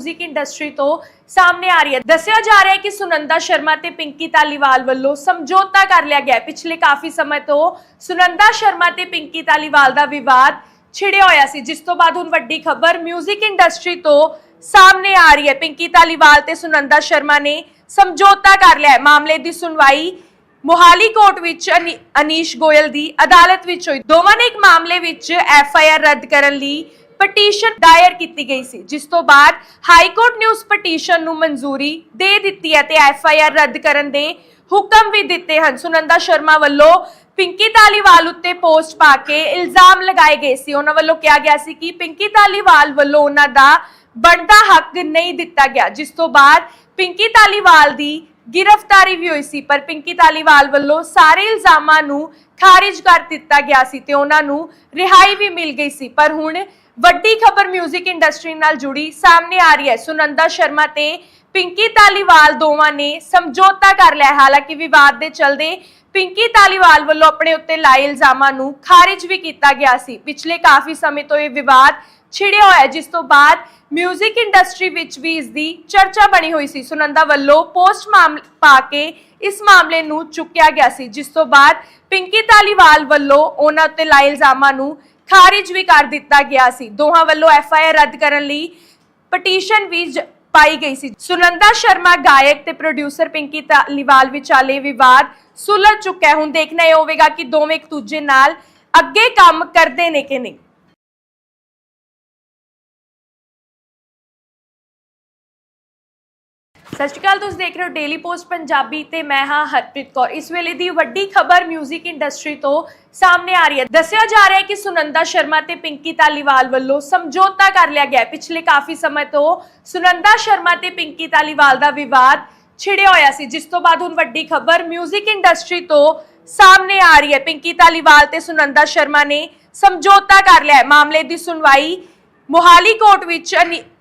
Music industry ਤੋਂ ਸਾਹਮਣੇ ਆ ਰਹੀ ਹੈ। ਦੱਸਿਆ ਜਾ ਰਿਹਾ ਹੈ ਕਿ ਸੁਨੰਦਾ ਸ਼ਰਮਾ ਤੇ ਪਿੰਕੀ ਤਾਲੀਵਾਲ ਵੱਲੋਂ ਸਮਝੌਤਾ ਕਰ ਲਿਆ ਗਿਆ ਪਿਛਲੇ ਕਾਫੀ ਸਮੇਂ ਤੋਂ ਸੁਨੰਦਾ ਸ਼ਰਮਾ ਤੇ ਪਿੰਕੀ ਤਾਲੀਵਾਲ ਦਾ ਵਿਵਾਦ ਛਿੜਿਆ ਹੋਇਆ ਸੀ। ਜਿਸ ਤੋਂ ਬਾਅਦ ਹੁਣ ਵੱਡੀ ਖਬਰ ਮਿਊਜ਼ਿਕ ਇੰਡਸਟਰੀ ਤੋਂ ਸਾਹਮਣੇ ਆ ਰਹੀ ਹੈ। ਪਿੰਕੀ ਤਾਲੀਵਾਲ ਤੇ ਸੁਨੰਦਾ ਸ਼ਰਮਾ ਨੇ ਸਮਝੌਤਾ ਕਰ ਲਿਆ ਹੈ। ਮਾਮਲੇ ਦੀ ਸੁਣਵਾਈ ਮੋਹਾਲੀ ਕੋਰਟ ਵਿੱਚ ਅਨੀਸ਼ ਗੋਇਲ ਦੀ ਅਦਾਲਤ ਵਿੱਚ ਹੋਈ। ਦੋਵਾਂ ਨੇ ਇੱਕ ਮਾਮਲੇ ਵਿੱਚ ਐਫ ਆਈ ਆਰ ਰੱਦ ਕਰਨ ਲਈ ਪਟੀਸ਼ਨ ਦਾਇਰ ਕੀਤੀ ਗਈ ਸੀ, ਜਿਸ ਤੋਂ ਬਾਅਦ ਹਾਈ ਕੋਰਟ ਨੇ ਉਸ ਪਟੀਸ਼ਨ ਨੂੰ ਮਨਜ਼ੂਰੀ ਦੇ ਦਿੱਤੀ ਹੈ ਤੇ ਐਫ ਆਈ ਆਰ ਰੱਦ ਕਰਨ ਦੇ ਹੁਕਮ ਵੀ ਦਿੱਤੇ ਹਨ। ਸੁਨੰਦਾ ਸ਼ਰਮਾ ਵੱਲੋਂ ਪਿੰਕੀ ਤਾਲੀਵਾਲ ਉੱਤੇ ਪੋਸਟ ਪਾ ਕੇ ਇਲਜ਼ਾਮ ਲਗਾਏ ਗਏ ਸੀ। ਉਹਨਾਂ ਵੱਲੋਂ ਕਿਹਾ ਗਿਆ ਸੀ ਕਿ ਪਿੰਕੀ ਤਾਲੀਵਾਲ ਵੱਲੋਂ ਉਹਨਾਂ ਦਾ ਬਣਦਾ ਹੱਕ ਨਹੀਂ ਦਿੱਤਾ ਗਿਆ, ਜਿਸ ਤੋਂ ਬਾਅਦ ਪਿੰਕੀ ਤਾਲੀਵਾਲ ਦੀ ਗ੍ਰਿਫਤਾਰੀ ਵੀ ਹੋਈ ਸੀ। ਪਰ ਪਿੰਕੀ ਤਾਲੀਵਾਲ ਵੱਲੋਂ ਸਾਰੇ ਇਲਜ਼ਾਮਾਂ ਨੂੰ ਖਾਰਿਜ ਕਰ ਦਿੱਤਾ ਗਿਆ ਸੀ ਤੇ ਉਹਨਾਂ ਨੂੰ ਰਿਹਾਈ ਵੀ ਮਿਲ ਗਈ ਸੀ। ਪਰ ਹੁਣ ਵੱਡੀ ਖਬਰ 뮤직 ਇੰਡਸਟਰੀ ਨਾਲ ਜੁੜੀ ਸਾਹਮਣੇ ਆ ਰਹੀ ਹੈ ਸੁਨੰਦਾ ਸ਼ਰਮਾ ਤੇ ਪਿੰਕੀ ਤਾਲੀਵਾਲ ਦੋਵਾਂ ਨੇ ਸਮਝੌਤਾ ਕਰ ਲਿਆ ਹੈ। ਹਾਲਾਂਕਿ ਵਿਵਾਦ ਦੇ ਚਲਦੇ ਪਿੰਕੀ ਤਾਲੀਵਾਲ ਵੱਲੋਂ ਆਪਣੇ ਉੱਤੇ ਲਾਏ ਇਲਜ਼ਾਮਾਂ ਨੂੰ ਖਾਰਿਜ ਵੀ ਕੀਤਾ ਗਿਆ ਸੀ ਪਿਛਲੇ ਕਾਫੀ ਸਮੇਂ ਤੋਂ ਇਹ ਵਿਵਾਦ ਛਿੜਿਆ ਹੋਇਆ ਹੈ, ਜਿਸ ਤੋਂ ਬਾਅਦ 뮤직 ਇੰਡਸਟਰੀ ਵਿੱਚ ਵੀ ਇਸ ਦੀ ਚਰਚਾ ਬਣੀ ਹੋਈ ਸੀ ਸੁਨੰਦਾ ਵੱਲੋਂ ਪੋਸਟ ਮਾਮਲੇ ਪਾ ਕੇ ਇਸ ਮਾਮਲੇ ਨੂੰ ਚੁੱਕਿਆ ਗਿਆ ਸੀ ਜਿਸ ਤੋਂ ਬਾਅਦ ਪਿੰਕੀ ਤਾਲੀਵਾਲ ਵੱਲੋਂ ਉਹਨਾਂ ਉੱਤੇ ਲਾਏ ਇਲਜ਼ਾਮਾਂ ਨੂੰ ਖਾਰਿਜ ਵੀ ਕਰ ਦਿੱਤਾ ਗਿਆ ਸੀ। ਦੋਹਾਂ ਵੱਲੋਂ ਐਫ ਆਈ ਆਰ ਰੱਦ ਕਰਨ ਲਈ ਪਟੀਸ਼ਨ ਵੀ ਪਾਈ ਗਈ ਸੀ। ਸੁਨੰਦਾ ਸ਼ਰਮਾ ਗਾਇਕ ਤੇ ਪ੍ਰੋਡਿਊਸਰ ਪਿੰਕੀ ਤਾਲੀਵਾਲ ਵਿਚਾਲੇ ਵਿਵਾਦ ਸੁਲਝ ਚੁੱਕਾ ਹੈ। ਹੁਣ ਦੇਖਣਾ ਇਹ ਹੋਵੇਗਾ ਕਿ ਦੋਵੇਂ ਇੱਕ ਦੂਜੇ ਨਾਲ ਅੱਗੇ ਕੰਮ ਕਰਦੇ ਨੇ ਕਿ ਨਹੀਂ। ਸਤਿ ਸ਼੍ਰੀ ਅਕਾਲ ਤੁਸੀਂ ਦੇਖ ਰਹੇ ਹੋ ਡੇਲੀ ਪੋਸਟ ਪੰਜਾਬੀ ਤੇ ਮੈਂ ਹਾਂ ਹਰਪ੍ਰੀਤ ਕੌਰ ਇਸ ਵੇਲੇ ਦੀ ਵੱਡੀ ਖਬਰ 뮤직 ਇੰਡਸਟਰੀ ਤੋਂ ਸਾਹਮਣੇ ਆ ਰਹੀ ਹੈ ਦੱਸਿਆ ਜਾ ਰਿਹਾ ਹੈ ਕਿ ਸੁਨੰਦਾ ਸ਼ਰਮਾ ਤੇ ਪਿੰਕੀ ਤਾਲੀਵਾਲ ਵੱਲੋਂ ਸਮਝੌਤਾ ਕਰ ਲਿਆ ਗਿਆ ਹੈ ਪਿਛਲੇ ਕਾਫੀ ਸਮੇਂ ਤੋਂ ਸੁਨੰਦਾ ਸ਼ਰਮਾ ਤੇ ਪਿੰਕੀ ਤਾਲੀਵਾਲ ਦਾ ਵਿਵਾਦ ਛਿੜਿਆ ਹੋਇਆ ਸੀ ਜਿਸ ਤੋਂ ਬਾਅਦ ਹੁਣ ਵੱਡੀ ਖਬਰ 뮤직 ਇੰਡਸਟਰੀ ਤੋਂ ਸਾਹਮਣੇ ਆ ਰਹੀ ਹੈ ਪਿੰਕੀ ਤਾਲੀਵਾਲ ਤੇ ਸੁਨੰਦਾ ਸ਼ਰਮਾ ਨੇ ਸਮਝੌਤਾ ਕਰ ਲਿਆ ਹੈ ਮਾਮਲੇ ਦੀ ਸੁਣਵਾਈ ਮੋਹਾਲੀ ਕੋਰਟ ਵਿੱਚ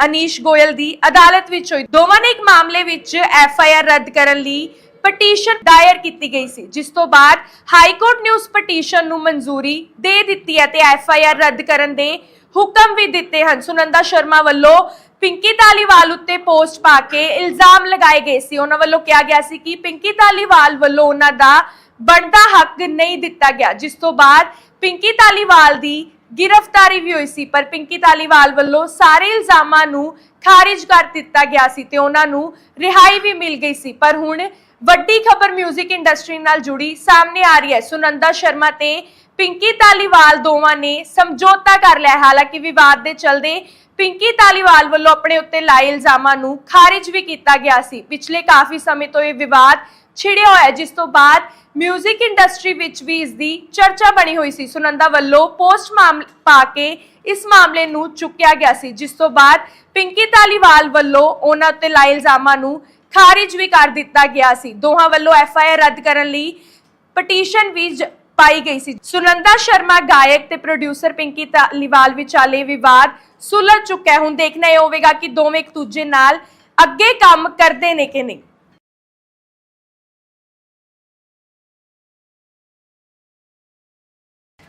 ਅਨੀਸ਼ ਗੋਇਲ ਦੀ ਅਦਾਲਤ ਵਿੱਚ ਹੋਈ। ਦੋਵਾਂ ਨੇ ਇੱਕ ਮਾਮਲੇ ਵਿੱਚ ਐਫ ਆਈ ਆਰ ਰੱਦ ਕਰਨ ਲਈ ਪਟੀਸ਼ਨ ਦਾਇਰ ਕੀਤੀ ਗਈ ਸੀ, ਜਿਸ ਤੋਂ ਬਾਅਦ ਹਾਈ ਕੋਰਟ ਨੇ ਉਸ ਪਟੀਸ਼ਨ ਨੂੰ ਮਨਜ਼ੂਰੀ ਦੇ ਦਿੱਤੀ ਹੈ ਤੇ ਐਫ ਆਈ ਆਰ ਰੱਦ ਕਰਨ ਦੇ ਹੁਕਮ ਵੀ ਦਿੱਤੇ ਹਨ। ਸੁਨੰਦਾ ਸ਼ਰਮਾ ਵੱਲੋਂ ਪਿੰਕੀ ਤਾਲੀਵਾਲ ਉੱਤੇ ਪੋਸਟ ਪਾ ਕੇ ਇਲਜ਼ਾਮ ਲਗਾਏ ਗਏ ਸੀ। ਉਹਨਾਂ ਵੱਲੋਂ ਕਿਹਾ ਗਿਆ ਸੀ ਕਿ ਪਿੰਕੀ ਤਾਲੀਵਾਲ ਵੱਲੋਂ ਉਹਨਾਂ ਦਾ ਬਣਦਾ ਹੱਕ ਨਹੀਂ ਦਿੱਤਾ ਗਿਆ, ਜਿਸ ਤੋਂ ਬਾਅਦ ਪਿੰਕੀ ਤਾਲੀਵਾਲ ਦੀ ਗ੍ਰਿਫਤਾਰੀ ਵੀ ਹੋਈ ਸੀ, ਪਰ ਪਿੰਕੀ ਤਾਲੀਵਾਲ ਵੱਲੋਂ ਸਾਰੇ ਇਲਜ਼ਾਮਾਂ ਨੂੰ ਖਾਰਿਜ ਕਰ ਦਿੱਤਾ ਗਿਆ ਸੀ ਤੇ ਉਹਨਾਂ ਨੂੰ ਰਿਹਾਈ ਵੀ ਮਿਲ ਗਈ ਸੀ। ਪਰ ਹੁਣ ਵੱਡੀ ਖਬਰ 뮤직 ਇੰਡਸਟਰੀ ਨਾਲ ਜੁੜੀ ਸਾਹਮਣੇ ਆ ਰਹੀ ਹੈ। ਸੁਨੰਦਾ ਸ਼ਰਮਾ ਤੇ ਪਿੰਕੀ ਤਾਲੀਵਾਲ ਦੋਵਾਂ ਨੇ ਸਮਝੌਤਾ ਕਰ ਲਿਆ ਹਾਲਾਂਕਿ ਵਿਵਾਦ ਦੇ ਚਲਦੇ ਪਿੰਕੀ ਤਾਲੀਵਾਲ ਵੱਲੋਂ ਆਪਣੇ ਉੱਤੇ ਲਾਏ ਇਲਜ਼ਾਮਾਂ ਨੂੰ ਖਾਰਿਜ ਵੀ ਕੀਤਾ ਗਿਆ ਸੀ। ਪਿਛਲੇ ਕਾਫੀ ਸਮੇਂ ਤੋਂ ਇਹ ਵਿਵਾਦ ਛਿੜਿਆ ਹੋਇਆ ਜਿਸ ਤੋਂ ਬਾਅਦ 뮤직 ਇੰਡਸਟਰੀ ਵਿੱਚ ਵੀ ਇਸ ਦੀ ਚਰਚਾ ਬਣੀ ਹੋਈ ਸੀ। ਸੁਨੰਦਾ ਵੱਲੋਂ ਪੋਸਟ ਮਾਮਲੇ ਪਾ ਕੇ ਇਸ ਮਾਮਲੇ ਨੂੰ ਚੁੱਕਿਆ ਗਿਆ ਸੀ, ਜਿਸ ਤੋਂ ਬਾਅਦ ਪਿੰਕੀ ਤਾਲੀਵਾਲ ਵੱਲੋਂ ਉਹਨਾਂ ਉੱਤੇ ਲਾਏ ਇਲਜ਼ਾਮਾਂ ਨੂੰ ਖਾਰਿਜ ਵੀ ਕਰ ਦਿੱਤਾ ਗਿਆ ਸੀ। ਦੋਹਾਂ ਵੱਲੋਂ ਐਫ ਆਈ ਆਰ ਰੱਦ ਕਰਨ ਲਈ ਪਟੀਸ਼ਨ ਵੀ ਪਾਈ ਗਈ ਸੀ। ਸੁਨੰਦਾ ਸ਼ਰਮਾ ਗਾਇਕ ਤੇ ਪ੍ਰੋਡਿਊਸਰ ਪਿੰਕੀ ਤਾਲੀਵਾਲ ਵਿਚਾਲੇ ਵਿਵਾਦ ਸੁਲਝ ਚੁੱਕਾ ਹੈ। ਹੁਣ ਦੇਖਣਾ ਇਹ ਹੋਵੇਗਾ ਕਿ ਦੋਵੇਂ ਇੱਕ ਦੂਜੇ ਨਾਲ ਅੱਗੇ ਕੰਮ ਕਰਦੇ ਨੇ ਕਿ ਨਹੀਂ।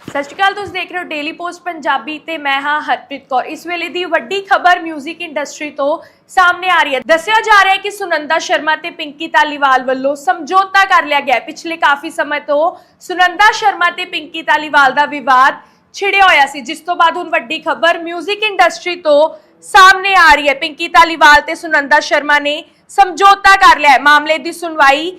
ਸਤਿ ਸ਼੍ਰੀ ਅਕਾਲ ਤੁਸੀਂ ਦੇਖ ਰਹੇ ਹੋ ਡੇਲੀ ਪੋਸਟ ਪੰਜਾਬੀ ਤੇ ਮੈਂ ਹਾਂ ਹਰਪ੍ਰੀਤ ਕੌਰ ਇਸ ਵੇਲੇ ਦੀ ਵੱਡੀ ਖਬਰ 뮤직 ਇੰਡਸਟਰੀ ਤੋਂ ਸਾਹਮਣੇ ਆ ਰਹੀ ਹੈ ਦੱਸਿਆ ਜਾ ਰਿਹਾ ਹੈ ਕਿ ਸੁਨੰਦਾ ਸ਼ਰਮਾ ਤੇ ਪਿੰਕੀ ਤਾਲੀਵਾਲ ਵੱਲੋਂ ਸਮਝੌਤਾ ਕਰ ਲਿਆ ਗਿਆ ਹੈ ਪਿਛਲੇ ਕਾਫੀ ਸਮੇਂ ਤੋਂ ਸੁਨੰਦਾ ਸ਼ਰਮਾ ਤੇ ਪਿੰਕੀ ਤਾਲੀਵਾਲ ਦਾ ਵਿਵਾਦ ਛਿੜਿਆ ਹੋਇਆ ਸੀ ਜਿਸ ਤੋਂ ਬਾਅਦ ਹੁਣ ਵੱਡੀ ਖਬਰ 뮤직 ਇੰਡਸਟਰੀ ਤੋਂ ਸਾਹਮਣੇ ਆ ਰਹੀ ਹੈ ਪਿੰਕੀ ਤਾਲੀਵਾਲ ਤੇ ਸੁਨੰਦਾ ਸ਼ਰਮਾ ਨੇ ਸਮਝੌਤਾ ਕਰ ਲਿਆ ਹੈ ਮਾਮਲੇ ਦੀ ਸੁਣਵਾਈ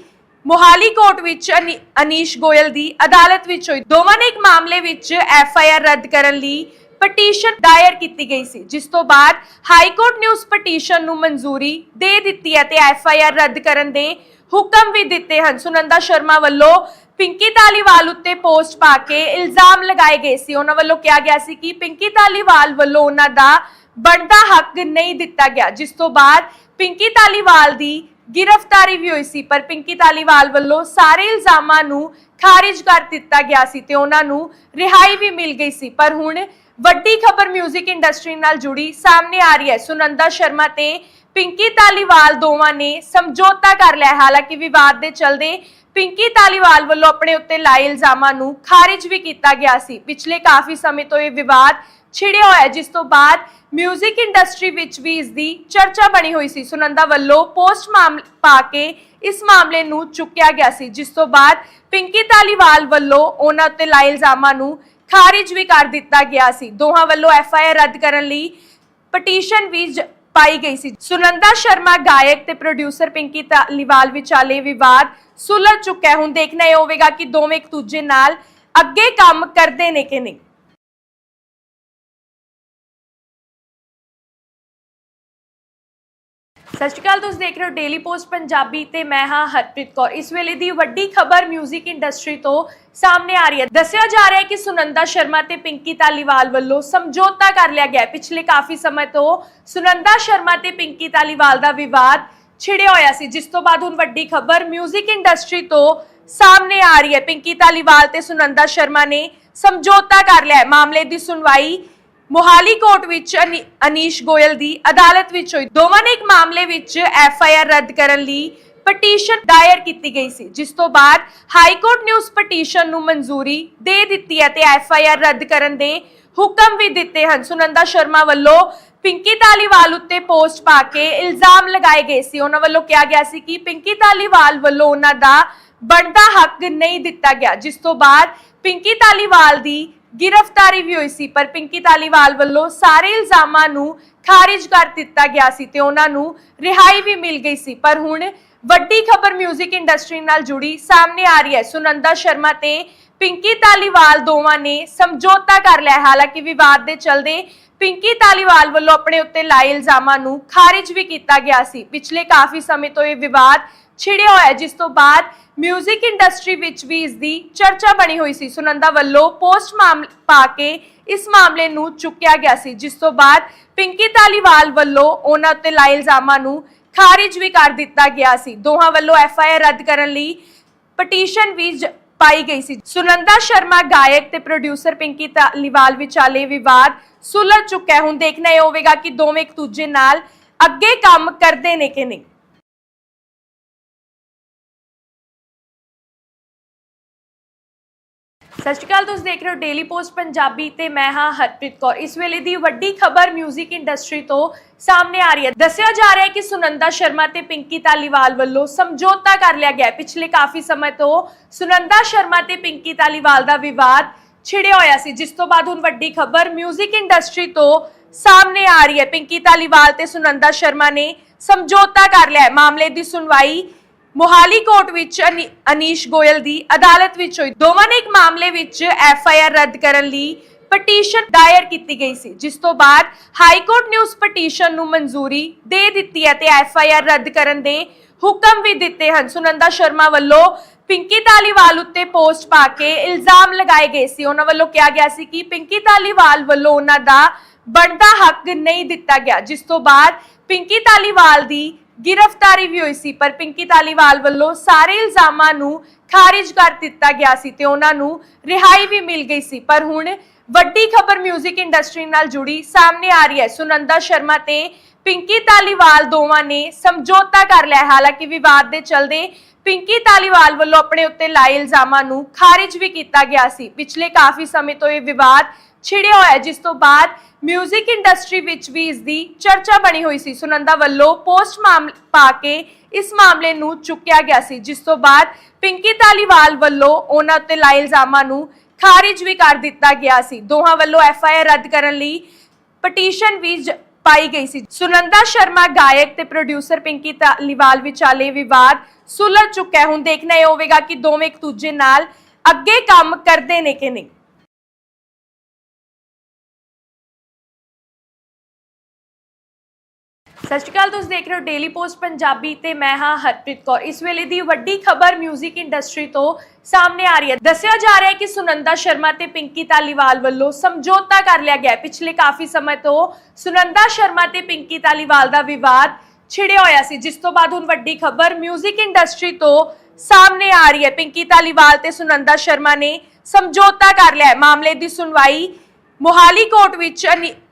ਮੋਹਾਲੀ ਕੋਰਟ ਵਿੱਚ ਅਨੀ- ਅਨੀਸ਼ ਗੋਇਲ ਦੀ ਅਦਾਲਤ ਵਿੱਚ ਹੋਈ। ਦੋਵਾਂ ਨੇ ਇੱਕ ਮਾਮਲੇ ਵਿੱਚ ਐਫ ਆਈ ਆਰ ਰੱਦ ਕਰਨ ਲਈ ਪਟੀਸ਼ਨ ਦਾਇਰ ਕੀਤੀ ਗਈ ਸੀ, ਜਿਸ ਤੋਂ ਬਾਅਦ ਹਾਈ ਕੋਰਟ ਨੇ ਉਸ ਪਟੀਸ਼ਨ ਨੂੰ ਮਨਜ਼ੂਰੀ ਦੇ ਦਿੱਤੀ ਹੈ ਤੇ ਐਫ ਆਈ ਆਰ ਰੱਦ ਕਰਨ ਦੇ ਹੁਕਮ ਵੀ ਦਿੱਤੇ ਹਨ। ਸੁਨੰਦਾ ਸ਼ਰਮਾ ਵੱਲੋਂ ਪਿੰਕੀ ਧਾਲੀਵਾਲ ਉੱਤੇ ਪੋਸਟ ਪਾ ਕੇ ਇਲਜ਼ਾਮ ਲਗਾਏ ਗਏ ਸੀ। ਉਹਨਾਂ ਵੱਲੋਂ ਕਿਹਾ ਗਿਆ ਸੀ ਕਿ ਪਿੰਕੀ ਧਾਲੀਵਾਲ ਵੱਲੋਂ ਉਹਨਾਂ ਦਾ ਬਣਦਾ ਹੱਕ ਨਹੀਂ ਦਿੱਤਾ ਗਿਆ, ਜਿਸ ਤੋਂ ਬਾਅਦ ਪਿੰਕੀ ਧਾਲੀਵਾਲ ਦੀ ਗ੍ਰਿਫਤਾਰੀ ਵੀ ਹੋਈ ਸੀ, ਪਰ ਪਿੰਕੀ ਤਾਲੀਵਾਲ ਵੱਲੋਂ ਸਾਰੇ ਇਲਜ਼ਾਮਾਂ ਨੂੰ ਖਾਰਿਜ ਕਰ ਦਿੱਤਾ ਗਿਆ ਸੀ ਤੇ ਉਹਨਾਂ ਨੂੰ ਰਿਹਾਈ ਵੀ ਮਿਲ ਗਈ ਸੀ। ਪਰ ਹੁਣ ਵੱਡੀ ਖਬਰ 뮤직 ਇੰਡਸਟਰੀ ਨਾਲ ਜੁੜੀ ਸਾਹਮਣੇ ਆ ਰਹੀ ਹੈ। ਸੁਨੰਦਾ ਸ਼ਰਮਾ ਤੇ ਪਿੰਕੀ ਤਾਲੀਵਾਲ ਦੋਵਾਂ ਨੇ ਸਮਝੌਤਾ ਕਰ ਲਿਆ ਹਾਲਾਂਕਿ ਵਿਵਾਦ ਦੇ ਚਲਦੇ ਪਿੰਕੀ ਤਾਲੀਵਾਲ ਵੱਲੋਂ ਆਪਣੇ ਉੱਤੇ ਲਾਏ ਇਲਜ਼ਾਮਾਂ ਨੂੰ ਖਾਰਿਜ ਵੀ ਕੀਤਾ ਗਿਆ ਸੀ। ਪਿਛਲੇ ਕਾਫੀ ਸਮੇਂ ਤੋਂ ਇਹ ਵਿਵਾਦ ਛਿੜਿਆ ਹੋਇਆ ਹੈ, ਜਿਸ ਤੋਂ ਬਾਅਦ 뮤직 ਇੰਡਸਟਰੀ ਵਿੱਚ ਵੀ ਇਸ ਦੀ ਚਰਚਾ ਬਣੀ ਹੋਈ ਸੀ। ਸੁਨੰਦਾ ਵੱਲੋਂ ਪੋਸਟ ਪਾ ਕੇ ਇਸ ਮਾਮਲੇ ਨੂੰ ਚੁੱਕਿਆ ਗਿਆ ਸੀ ਜਿਸ ਤੋਂ ਬਾਅਦ ਪਿੰਕੀ ਧਾਲੀਵਾਲ ਵੱਲੋਂ ਉਹਨਾਂ ਉੱਤੇ ਲਾਏ ਇਲਜ਼ਾਮਾਂ ਨੂੰ ਖਾਰਿਜ ਵੀ ਕਰ ਦਿੱਤਾ ਗਿਆ ਸੀ। ਦੋਹਾਂ ਵੱਲੋਂ ਐਫ ਆਈ ਆਰ ਰੱਦ ਕਰਨ ਲਈ ਪਟੀਸ਼ਨ ਵੀ ਪਾਈ ਗਈ ਸੀ। ਸੁਨੰਦਾ ਸ਼ਰਮਾ ਗਾਇਕ ਤੇ ਪ੍ਰੋਡਿਊਸਰ ਪਿੰਕੀ ਧਾਲੀਵਾਲ ਵਿਚਾਲੇ ਵਿਵਾਦ ਸੁਲਝ ਚੁੱਕਾ ਹੈ। ਹੁਣ ਦੇਖਣਾ ਇਹ ਹੋਵੇਗਾ ਕਿ ਦੋਵੇਂ ਇੱਕ ਦੂਜੇ ਨਾਲ ਅੱਗੇ ਕੰਮ ਕਰਦੇ ਨੇ ਕਿ ਨਹੀਂ। ਸਤਿ ਸ਼੍ਰੀ ਅਕਾਲ ਤੁਸੀਂ ਦੇਖ ਰਹੇ ਹੋ ਡੇਲੀ ਪੋਸਟ ਪੰਜਾਬੀ ਤੇ ਮੈਂ ਹਾਂ ਹਰਪ੍ਰੀਤ ਕੌਰ ਇਸ ਵੇਲੇ ਦੀ ਵੱਡੀ ਖਬਰ 뮤직 ਇੰਡਸਟਰੀ ਤੋਂ ਸਾਹਮਣੇ ਆ ਰਹੀ ਹੈ ਦੱਸਿਆ ਜਾ ਰਿਹਾ ਹੈ ਕਿ ਸੁਨੰਦਾ ਸ਼ਰਮਾ ਤੇ ਪਿੰਕੀ ਧਾਲੀਵਾਲ ਵੱਲੋਂ ਸਮਝੌਤਾ ਕਰ ਲਿਆ ਗਿਆ ਹੈ ਪਿਛਲੇ ਕਾਫੀ ਸਮੇਂ ਤੋਂ ਸੁਨੰਦਾ ਸ਼ਰਮਾ ਤੇ ਪਿੰਕੀ ਧਾਲੀਵਾਲ ਦਾ ਵਿਵਾਦ ਛਿੜਿਆ ਹੋਇਆ ਸੀ ਜਿਸ ਤੋਂ ਬਾਅਦ ਹੁਣ ਵੱਡੀ ਖਬਰ 뮤직 ਇੰਡਸਟਰੀ ਤੋਂ ਸਾਹਮਣੇ ਆ ਰਹੀ ਹੈ ਪਿੰਕੀ ਧਾਲੀਵਾਲ ਤੇ ਸੁਨੰਦਾ ਸ਼ਰਮਾ ਨੇ ਸਮਝੌਤਾ ਕਰ ਲਿਆ ਹੈ ਮਾਮਲੇ ਦੀ ਸੁਣਵਾਈ ਮੋਹਾਲੀ ਕੋਰਟ ਵਿੱਚ ਅਨੀਸ਼ ਗੋਇਲ ਦੀ ਅਦਾਲਤ ਵਿੱਚ ਹੋਈ। ਦੋਵਾਂ ਨੇ ਇੱਕ ਮਾਮਲੇ ਵਿੱਚ ਐਫ ਆਈ ਆਰ ਰੱਦ ਕਰਨ ਲਈ ਪਟੀਸ਼ਨ ਦਾਇਰ ਕੀਤੀ ਗਈ ਸੀ, ਜਿਸ ਤੋਂ ਬਾਅਦ ਹਾਈ ਕੋਰਟ ਨੇ ਉਸ ਪਟੀਸ਼ਨ ਨੂੰ ਮਨਜ਼ੂਰੀ ਦੇ ਦਿੱਤੀ ਹੈ ਤੇ ਐਫ ਆਈ ਆਰ ਰੱਦ ਕਰਨ ਦੇ ਹੁਕਮ ਵੀ ਦਿੱਤੇ ਹਨ। ਸੁਨੰਦਾ ਸ਼ਰਮਾ ਵੱਲੋਂ ਪਿੰਕੀ ਧਾਲੀਵਾਲ ਉੱਤੇ ਪੋਸਟ ਪਾ ਕੇ ਇਲਜ਼ਾਮ ਲਗਾਏ ਗਏ ਸੀ। ਉਹਨਾਂ ਵੱਲੋਂ ਕਿਹਾ ਗਿਆ ਸੀ ਕਿ ਪਿੰਕੀ ਧਾਲੀਵਾਲ ਵੱਲੋਂ ਉਹਨਾਂ ਦਾ ਬਣਦਾ ਹੱਕ ਨਹੀਂ ਦਿੱਤਾ ਗਿਆ, ਜਿਸ ਤੋਂ ਬਾਅਦ ਪਿੰਕੀ ਧਾਲੀਵਾਲ ਦੀ ਗ੍ਰਿਫਤਾਰੀ ਵੀ ਹੋਈ ਸੀ, ਪਰ ਪਿੰਕੀ ਧਾਲੀਵਾਲ ਵੱਲੋਂ ਸਾਰੇ ਇਲਜ਼ਾਮਾਂ ਨੂੰ ਖਾਰਿਜ ਕਰ ਦਿੱਤਾ ਗਿਆ ਸੀ ਤੇ ਉਹਨਾਂ ਨੂੰ ਰਿਹਾਈ ਵੀ ਮਿਲ ਗਈ ਸੀ। ਪਰ ਹੁਣ ਵੱਡੀ ਖਬਰ 뮤직 ਇੰਡਸਟਰੀ ਨਾਲ ਜੁੜੀ ਸਾਹਮਣੇ ਆ ਰਹੀ ਹੈ। ਸੁਨੰਦਾ ਸ਼ਰਮਾ ਤੇ ਪਿੰਕੀ ਧਾਲੀਵਾਲ ਦੋਵਾਂ ਨੇ ਸਮਝੌਤਾ ਕਰ ਲਿਆ ਹਾਲਾਂਕਿ ਵਿਵਾਦ ਦੇ ਚਲਦੇ ਪਿੰਕੀ ਧਾਲੀਵਾਲ ਵੱਲੋਂ ਆਪਣੇ ਉੱਤੇ ਲਾਏ ਇਲਜ਼ਾਮਾਂ ਨੂੰ ਖਾਰਿਜ ਵੀ ਕੀਤਾ ਗਿਆ ਸੀ। ਪਿਛਲੇ ਕਾਫੀ ਸਮੇਂ ਤੋਂ ਇਹ ਵਿਵਾਦ ਛਿੜਿਆ ਹੋਇਆ ਜਿਸ ਤੋਂ ਬਾਅਦ 뮤직 ਇੰਡਸਟਰੀ ਵਿੱਚ ਵੀ ਇਸ ਦੀ ਚਰਚਾ ਬਣੀ ਹੋਈ ਸੀ। ਸੁਨੰਦਾ ਵੱਲੋਂ ਪੋਸਟ ਮਾਮਲੇ ਪਾ ਕੇ ਇਸ ਮਾਮਲੇ ਨੂੰ ਚੁੱਕਿਆ ਗਿਆ ਸੀ, ਜਿਸ ਤੋਂ ਬਾਅਦ ਪਿੰਕੀ ਧਾਲੀਵਾਲ ਵੱਲੋਂ ਉਹਨਾਂ ਉੱਤੇ ਲਾਏ ਇਲਜ਼ਾਮਾਂ ਨੂੰ ਖਾਰਿਜ ਵੀ ਕਰ ਦਿੱਤਾ ਗਿਆ ਸੀ। ਦੋਹਾਂ ਵੱਲੋਂ ਐਫ ਆਈ ਆਰ ਰੱਦ ਕਰਨ ਲਈ ਪਟੀਸ਼ਨ ਵੀ ਪਾਈ ਗਈ ਸੀ। ਸੁਨੰਦਾ ਸ਼ਰਮਾ ਗਾਇਕ ਤੇ ਪ੍ਰੋਡਿਊਸਰ ਪਿੰਕੀ ਧਾਲੀਵਾਲ ਵਿਚਾਲੇ ਵਿਵਾਦ ਸੁਲਝ ਚੁੱਕਾ ਹੈ। ਹੁਣ ਦੇਖਣਾ ਇਹ ਹੋਵੇਗਾ ਕਿ ਦੋਵੇਂ ਇੱਕ ਦੂਜੇ ਨਾਲ ਅੱਗੇ ਕੰਮ ਕਰਦੇ ਨੇ ਕਿ ਨਹੀਂ। ਸਤਿ ਸ਼੍ਰੀ ਅਕਾਲ ਤੁਸੀਂ ਦੇਖ ਰਹੇ ਹੋ ਡੇਲੀ ਪੋਸਟ ਪੰਜਾਬੀ ਤੇ ਮੈਂ ਹਾਂ ਹਰਪ੍ਰੀਤ ਕੌਰ ਇਸ ਵੇਲੇ ਦੀ ਵੱਡੀ ਖਬਰ 뮤직 ਇੰਡਸਟਰੀ ਤੋਂ ਸਾਹਮਣੇ ਆ ਰਹੀ ਹੈ ਦੱਸਿਆ ਜਾ ਰਿਹਾ ਹੈ ਕਿ ਸੁਨੰਦਾ ਸ਼ਰਮਾ ਤੇ ਪਿੰਕੀ ਧਾਲੀਵਾਲ ਵੱਲੋਂ ਸਮਝੌਤਾ ਕਰ ਲਿਆ ਗਿਆ ਹੈ ਪਿਛਲੇ ਕਾਫੀ ਸਮੇਂ ਤੋਂ ਸੁਨੰਦਾ ਸ਼ਰਮਾ ਤੇ ਪਿੰਕੀ ਧਾਲੀਵਾਲ ਦਾ ਵਿਵਾਦ ਛਿੜਿਆ ਹੋਇਆ ਸੀ ਜਿਸ ਤੋਂ ਬਾਅਦ ਹੁਣ ਵੱਡੀ ਖਬਰ 뮤직 ਇੰਡਸਟਰੀ ਤੋਂ ਸਾਹਮਣੇ ਆ ਰਹੀ ਹੈ ਪਿੰਕੀ ਧਾਲੀਵਾਲ ਤੇ ਸੁਨੰਦਾ ਸ਼ਰਮਾ ਨੇ ਸਮਝੌਤਾ ਕਰ ਲਿਆ ਹੈ ਮਾਮਲੇ ਦੀ ਸੁਣਵਾਈ ਮੋਹਾਲੀ ਕੋਰਟ ਵਿੱਚ ਅਨੀ- ਅਨੀਸ਼ ਗੋਇਲ ਦੀ ਅਦਾਲਤ ਵਿੱਚ ਹੋਈ। ਦੋਵਾਂ ਨੇ ਇੱਕ ਮਾਮਲੇ ਵਿੱਚ ਐਫ ਆਈ ਆਰ ਰੱਦ ਕਰਨ ਲਈ ਪਟੀਸ਼ਨ ਦਾਇਰ ਕੀਤੀ ਗਈ ਸੀ, ਜਿਸ ਤੋਂ ਬਾਅਦ ਹਾਈ ਕੋਰਟ ਨੇ ਉਸ ਪਟੀਸ਼ਨ ਨੂੰ ਮਨਜ਼ੂਰੀ ਦੇ ਦਿੱਤੀ ਹੈ ਤੇ ਐਫ ਆਈ ਆਰ ਰੱਦ ਕਰਨ ਦੇ ਹੁਕਮ ਵੀ ਦਿੱਤੇ ਹਨ। ਸੁਨੰਦਾ ਸ਼ਰਮਾ ਵੱਲੋਂ ਪਿੰਕੀ ਧਾਲੀਵਾਲ ਉੱਤੇ ਪੋਸਟ ਪਾ ਕੇ ਇਲਜ਼ਾਮ ਲਗਾਏ ਗਏ ਸੀ। ਉਹਨਾਂ ਵੱਲੋਂ ਕਿਹਾ ਗਿਆ ਸੀ ਕਿ ਪਿੰਕੀ ਧਾਲੀਵਾਲ ਵੱਲੋਂ ਉਹਨਾਂ ਦਾ ਬਣਦਾ ਹੱਕ ਨਹੀਂ ਦਿੱਤਾ ਗਿਆ, ਜਿਸ ਤੋਂ ਬਾਅਦ ਪਿੰਕੀ ਧਾਲੀਵਾਲ ਦੀ ਗ੍ਰਿਫਤਾਰੀ ਵੀ ਹੋਈ ਸੀ, ਪਰ ਪਿੰਕੀ ਧਾਲੀਵਾਲ ਵੱਲੋਂ ਸਾਰੇ ਇਲਜ਼ਾਮਾਂ ਨੂੰ ਖਾਰਿਜ ਕਰ ਦਿੱਤਾ ਗਿਆ ਸੀ ਤੇ ਉਹਨਾਂ ਨੂੰ ਰਿਹਾਈ ਵੀ ਮਿਲ ਗਈ ਸੀ। ਪਰ ਹੁਣ ਵੱਡੀ ਖਬਰ 뮤직 ਇੰਡਸਟਰੀ ਨਾਲ ਜੁੜੀ ਸਾਹਮਣੇ ਆ ਰਹੀ ਹੈ। ਸੁਨੰਦਾ ਸ਼ਰਮਾ ਤੇ ਪਿੰਕੀ ਧਾਲੀਵਾਲ ਦੋਵਾਂ ਨੇ ਸਮਝੌਤਾ ਕਰ ਲਿਆ ਹਾਲਾਂਕਿ ਵਿਵਾਦ ਦੇ ਚਲਦੇ ਪਿੰਕੀ ਧਾਲੀਵਾਲ ਵੱਲੋਂ ਆਪਣੇ ਉੱਤੇ ਲਾਏ ਇਲਜ਼ਾਮਾਂ ਨੂੰ ਖਾਰਿਜ ਵੀ ਕੀਤਾ ਗਿਆ ਸੀ। ਪਿਛਲੇ ਕਾਫੀ ਸਮੇਂ ਤੋਂ ਇਹ ਵਿਵਾਦ ਛਿੜਿਆ ਹੋਇਆ ਹੈ, ਜਿਸ ਤੋਂ ਬਾਅਦ 뮤직 ਇੰਡਸਟਰੀ ਵਿੱਚ ਵੀ ਇਸ ਦੀ ਚਰਚਾ ਬਣੀ ਹੋਈ ਸੀ। ਸੁਨੰਦਾ ਵੱਲੋਂ ਪੋਸਟ ਪਾ ਕੇ ਇਸ ਮਾਮਲੇ ਨੂੰ ਚੁੱਕਿਆ ਗਿਆ ਸੀ ਜਿਸ ਤੋਂ ਬਾਅਦ ਪਿੰਕੀ ਧਾਲੀਵਾਲ ਵੱਲੋਂ ਉਹਨਾਂ ਉੱਤੇ ਲਾਏ ਇਲਜ਼ਾਮਾਂ ਨੂੰ ਖਾਰਿਜ ਵੀ ਕਰ ਦਿੱਤਾ ਗਿਆ ਸੀ। ਦੋਹਾਂ ਵੱਲੋਂ ਐਫ ਆਈ ਆਰ ਰੱਦ ਕਰਨ ਲਈ ਪਟੀਸ਼ਨ ਵੀ ਪਾਈ ਗਈ ਸੀ। ਸੁਨੰਦਾ ਸ਼ਰਮਾ ਗਾਇਕ ਤੇ ਪ੍ਰੋਡਿਊਸਰ ਪਿੰਕੀ ਧਾਲੀਵਾਲ ਵਿਚਾਲੇ ਵਿਵਾਦ ਸੁਲਝ ਚੁੱਕਾ ਹੈ। ਹੁਣ ਦੇਖਣਾ ਇਹ ਹੋਵੇਗਾ ਕਿ ਦੋਵੇਂ ਇੱਕ ਦੂਜੇ ਨਾਲ ਅੱਗੇ ਕੰਮ ਕਰਦੇ ਨੇ ਕਿ ਨਹੀਂ। ਸਤਿ ਸ਼੍ਰੀ ਅਕਾਲ ਤੁਸੀਂ ਦੇਖ ਰਹੇ ਹੋ ਡੇਲੀ ਪੋਸਟ ਪੰਜਾਬੀ ਤੇ ਮੈਂ ਹਾਂ ਹਰਪ੍ਰੀਤ ਕੌਰ ਇਸ ਵੇਲੇ ਦੀ ਵੱਡੀ ਖਬਰ 뮤직 ਇੰਡਸਟਰੀ ਤੋਂ ਸਾਹਮਣੇ ਆ ਰਹੀ ਹੈ ਦੱਸਿਆ ਜਾ ਰਿਹਾ ਹੈ ਕਿ ਸੁਨੰਦਾ ਸ਼ਰਮਾ ਤੇ ਪਿੰਕੀ ਧਾਲੀਵਾਲ ਵੱਲੋਂ ਸਮਝੌਤਾ ਕਰ ਲਿਆ ਗਿਆ ਹੈ ਪਿਛਲੇ ਕਾਫੀ ਸਮੇਂ ਤੋਂ ਸੁਨੰਦਾ ਸ਼ਰਮਾ ਤੇ ਪਿੰਕੀ ਧਾਲੀਵਾਲ ਦਾ ਵਿਵਾਦ ਛਿੜਿਆ ਹੋਇਆ ਸੀ ਜਿਸ ਤੋਂ ਬਾਅਦ ਹੁਣ ਵੱਡੀ ਖਬਰ 뮤직 ਇੰਡਸਟਰੀ ਤੋਂ ਸਾਹਮਣੇ ਆ ਰਹੀ ਹੈ ਪਿੰਕੀ ਧਾਲੀਵਾਲ ਤੇ ਸੁਨੰਦਾ ਸ਼ਰਮਾ ਨੇ ਸਮਝੌਤਾ ਕਰ ਲਿਆ ਹੈ ਮਾਮਲੇ ਦੀ ਸੁਣਵਾਈ ਮੋਹਾਲੀ ਕੋਰਟ ਵਿੱਚ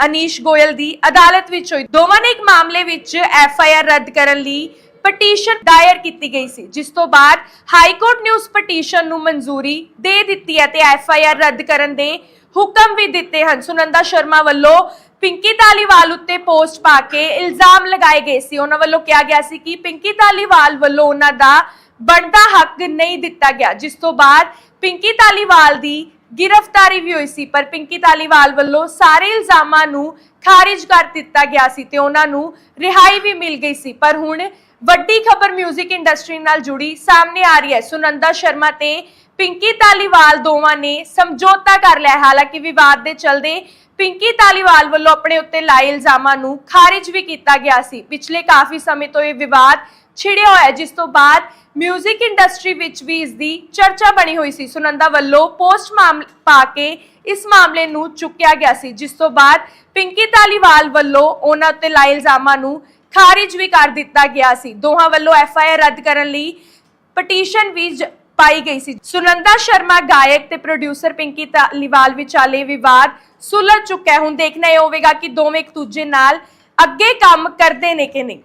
ਅਨੀਸ਼ ਗੋਇਲ ਦੀ ਅਦਾਲਤ ਵਿੱਚ ਹੋਈ। ਦੋਵਾਂ ਨੇ ਇੱਕ ਮਾਮਲੇ ਵਿੱਚ ਐਫ ਆਈ ਆਰ ਰੱਦ ਕਰਨ ਲਈ ਪਟੀਸ਼ਨ ਦਾਇਰ ਕੀਤੀ ਗਈ ਸੀ, ਜਿਸ ਤੋਂ ਬਾਅਦ ਹਾਈ ਕੋਰਟ ਨੇ ਉਸ ਪਟੀਸ਼ਨ ਨੂੰ ਮਨਜ਼ੂਰੀ ਦੇ ਦਿੱਤੀ ਹੈ ਤੇ ਐਫ ਆਈ ਆਰ ਰੱਦ ਕਰਨ ਦੇ ਹੁਕਮ ਵੀ ਦਿੱਤੇ ਹਨ। ਸੁਨੰਦਾ ਸ਼ਰਮਾ ਵੱਲੋਂ ਪਿੰਕੀ ਧਾਲੀਵਾਲ ਉੱਤੇ ਪੋਸਟ ਪਾ ਕੇ ਇਲਜ਼ਾਮ ਲਗਾਏ ਗਏ ਸੀ। ਉਹਨਾਂ ਵੱਲੋਂ ਕਿਹਾ ਗਿਆ ਸੀ ਕਿ ਪਿੰਕੀ ਧਾਲੀਵਾਲ ਵੱਲੋਂ ਉਹਨਾਂ ਦਾ ਬਣਦਾ ਹੱਕ ਨਹੀਂ ਦਿੱਤਾ ਗਿਆ, ਜਿਸ ਤੋਂ ਬਾਅਦ ਪਿੰਕੀ ਧਾਲੀਵਾਲ ਦੀ ਗ੍ਰਿਫਤਾਰੀ ਵੀ ਹੋਈ ਸੀ, ਪਰ ਪਿੰਕੀ ਧਾਲੀਵਾਲ ਵੱਲੋਂ ਸਾਰੇ ਇਲਜ਼ਾਮਾਂ ਨੂੰ ਖਾਰਿਜ ਕਰ ਦਿੱਤਾ ਗਿਆ ਸੀ ਤੇ ਉਹਨਾਂ ਨੂੰ ਰਿਹਾਈ ਵੀ ਮਿਲ ਗਈ ਸੀ। ਪਰ ਹੁਣ ਵੱਡੀ ਖਬਰ 뮤직 ਇੰਡਸਟਰੀ ਨਾਲ ਜੁੜੀ ਸਾਹਮਣੇ ਆ ਰਹੀ ਹੈ। ਸੁਨੰਦਾ ਸ਼ਰਮਾ ਤੇ ਪਿੰਕੀ ਧਾਲੀਵਾਲ ਦੋਵਾਂ ਨੇ ਸਮਝੌਤਾ ਕਰ ਲਿਆ ਹਾਲਾਂਕਿ ਵਿਵਾਦ ਦੇ ਚਲਦੇ ਪਿੰਕੀ ਧਾਲੀਵਾਲ ਵੱਲੋਂ ਆਪਣੇ ਉੱਤੇ ਲਾਏ ਇਲਜ਼ਾਮਾਂ ਨੂੰ ਖਾਰਿਜ ਵੀ ਕੀਤਾ ਗਿਆ ਸੀ। ਪਿਛਲੇ ਕਾਫੀ ਸਮੇਂ ਤੋਂ ਇਹ ਵਿਵਾਦ ਛਿੜਿਆ ਹੋਇਆ ਜਿਸ ਤੋਂ ਬਾਅਦ 뮤직 ਇੰਡਸਟਰੀ ਵਿੱਚ ਵੀ ਇਸ ਦੀ ਚਰਚਾ ਬਣੀ ਹੋਈ ਸੀ। ਸੁਨੰਦਾ ਵੱਲੋਂ ਪੋਸਟ ਪਾ ਕੇ ਇਸ ਮਾਮਲੇ ਨੂੰ ਚੁੱਕਿਆ ਗਿਆ ਸੀ, ਜਿਸ ਤੋਂ ਬਾਅਦ ਪਿੰਕੀ ਧਾਲੀਵਾਲ ਵੱਲੋਂ ਉਹਨਾਂ ਉੱਤੇ ਲਾਏ ਇਲਜ਼ਾਮਾਂ ਨੂੰ ਖਾਰਿਜ ਵੀ ਕਰ ਦਿੱਤਾ ਗਿਆ ਸੀ। ਦੋਹਾਂ ਵੱਲੋਂ ਐਫ ਆਈ ਆਰ ਰੱਦ ਕਰਨ ਲਈ ਪਟੀਸ਼ਨ ਵੀ ਪਾਈ ਗਈ ਸੀ। ਸੁਨੰਦਾ ਸ਼ਰਮਾ ਗਾਇਕ ਤੇ ਪ੍ਰੋਡਿਊਸਰ ਪਿੰਕੀ ਧਾਲੀਵਾਲ ਵਿਚਾਲੇ ਵਿਵਾਦ ਸੁਲਝ ਚੁੱਕਾ ਹੈ। ਹੁਣ ਦੇਖਣਾ ਇਹ ਹੋਵੇਗਾ ਕਿ ਦੋਵੇਂ ਇੱਕ ਦੂਜੇ ਨਾਲ ਅੱਗੇ ਕੰਮ ਕਰਦੇ ਨੇ ਕਿ ਨਹੀਂ।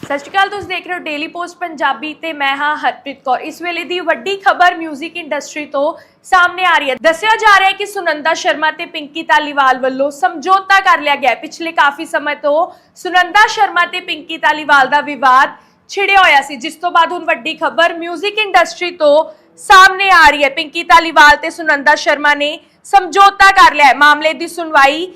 ਸਤਿ ਸ਼੍ਰੀ ਅਕਾਲ ਤੁਸੀਂ ਦੇਖ ਰਹੇ ਹੋ ਡੇਲੀ ਪੋਸਟ ਪੰਜਾਬੀ ਤੇ ਮੈਂ ਹਾਂ ਹਰਪ੍ਰੀਤ ਕੌਰ ਇਸ ਵੇਲੇ ਦੀ ਵੱਡੀ ਖਬਰ 뮤직 ਇੰਡਸਟਰੀ ਤੋਂ ਸਾਹਮਣੇ ਆ ਰਹੀ ਹੈ ਦੱਸਿਆ ਜਾ ਰਿਹਾ ਹੈ ਕਿ ਸੁਨੰਦਾ ਸ਼ਰਮਾ ਤੇ ਪਿੰਕੀ ਧਾਲੀਵਾਲ ਵੱਲੋਂ ਸਮਝੌਤਾ ਕਰ ਲਿਆ ਗਿਆ ਹੈ ਪਿਛਲੇ ਕਾਫੀ ਸਮੇਂ ਤੋਂ ਸੁਨੰਦਾ ਸ਼ਰਮਾ ਤੇ ਪਿੰਕੀ ਧਾਲੀਵਾਲ ਦਾ ਵਿਵਾਦ ਛਿੜਿਆ ਹੋਇਆ ਸੀ ਜਿਸ ਤੋਂ ਬਾਅਦ ਹੁਣ ਵੱਡੀ ਖਬਰ 뮤직 ਇੰਡਸਟਰੀ ਤੋਂ ਸਾਹਮਣੇ ਆ ਰਹੀ ਹੈ ਪਿੰਕੀ ਧਾਲੀਵਾਲ ਤੇ ਸੁਨੰਦਾ ਸ਼ਰਮਾ ਨੇ ਸਮਝੌਤਾ ਕਰ ਲਿਆ ਹੈ ਮਾਮਲੇ ਦੀ ਸੁਣਵਾਈ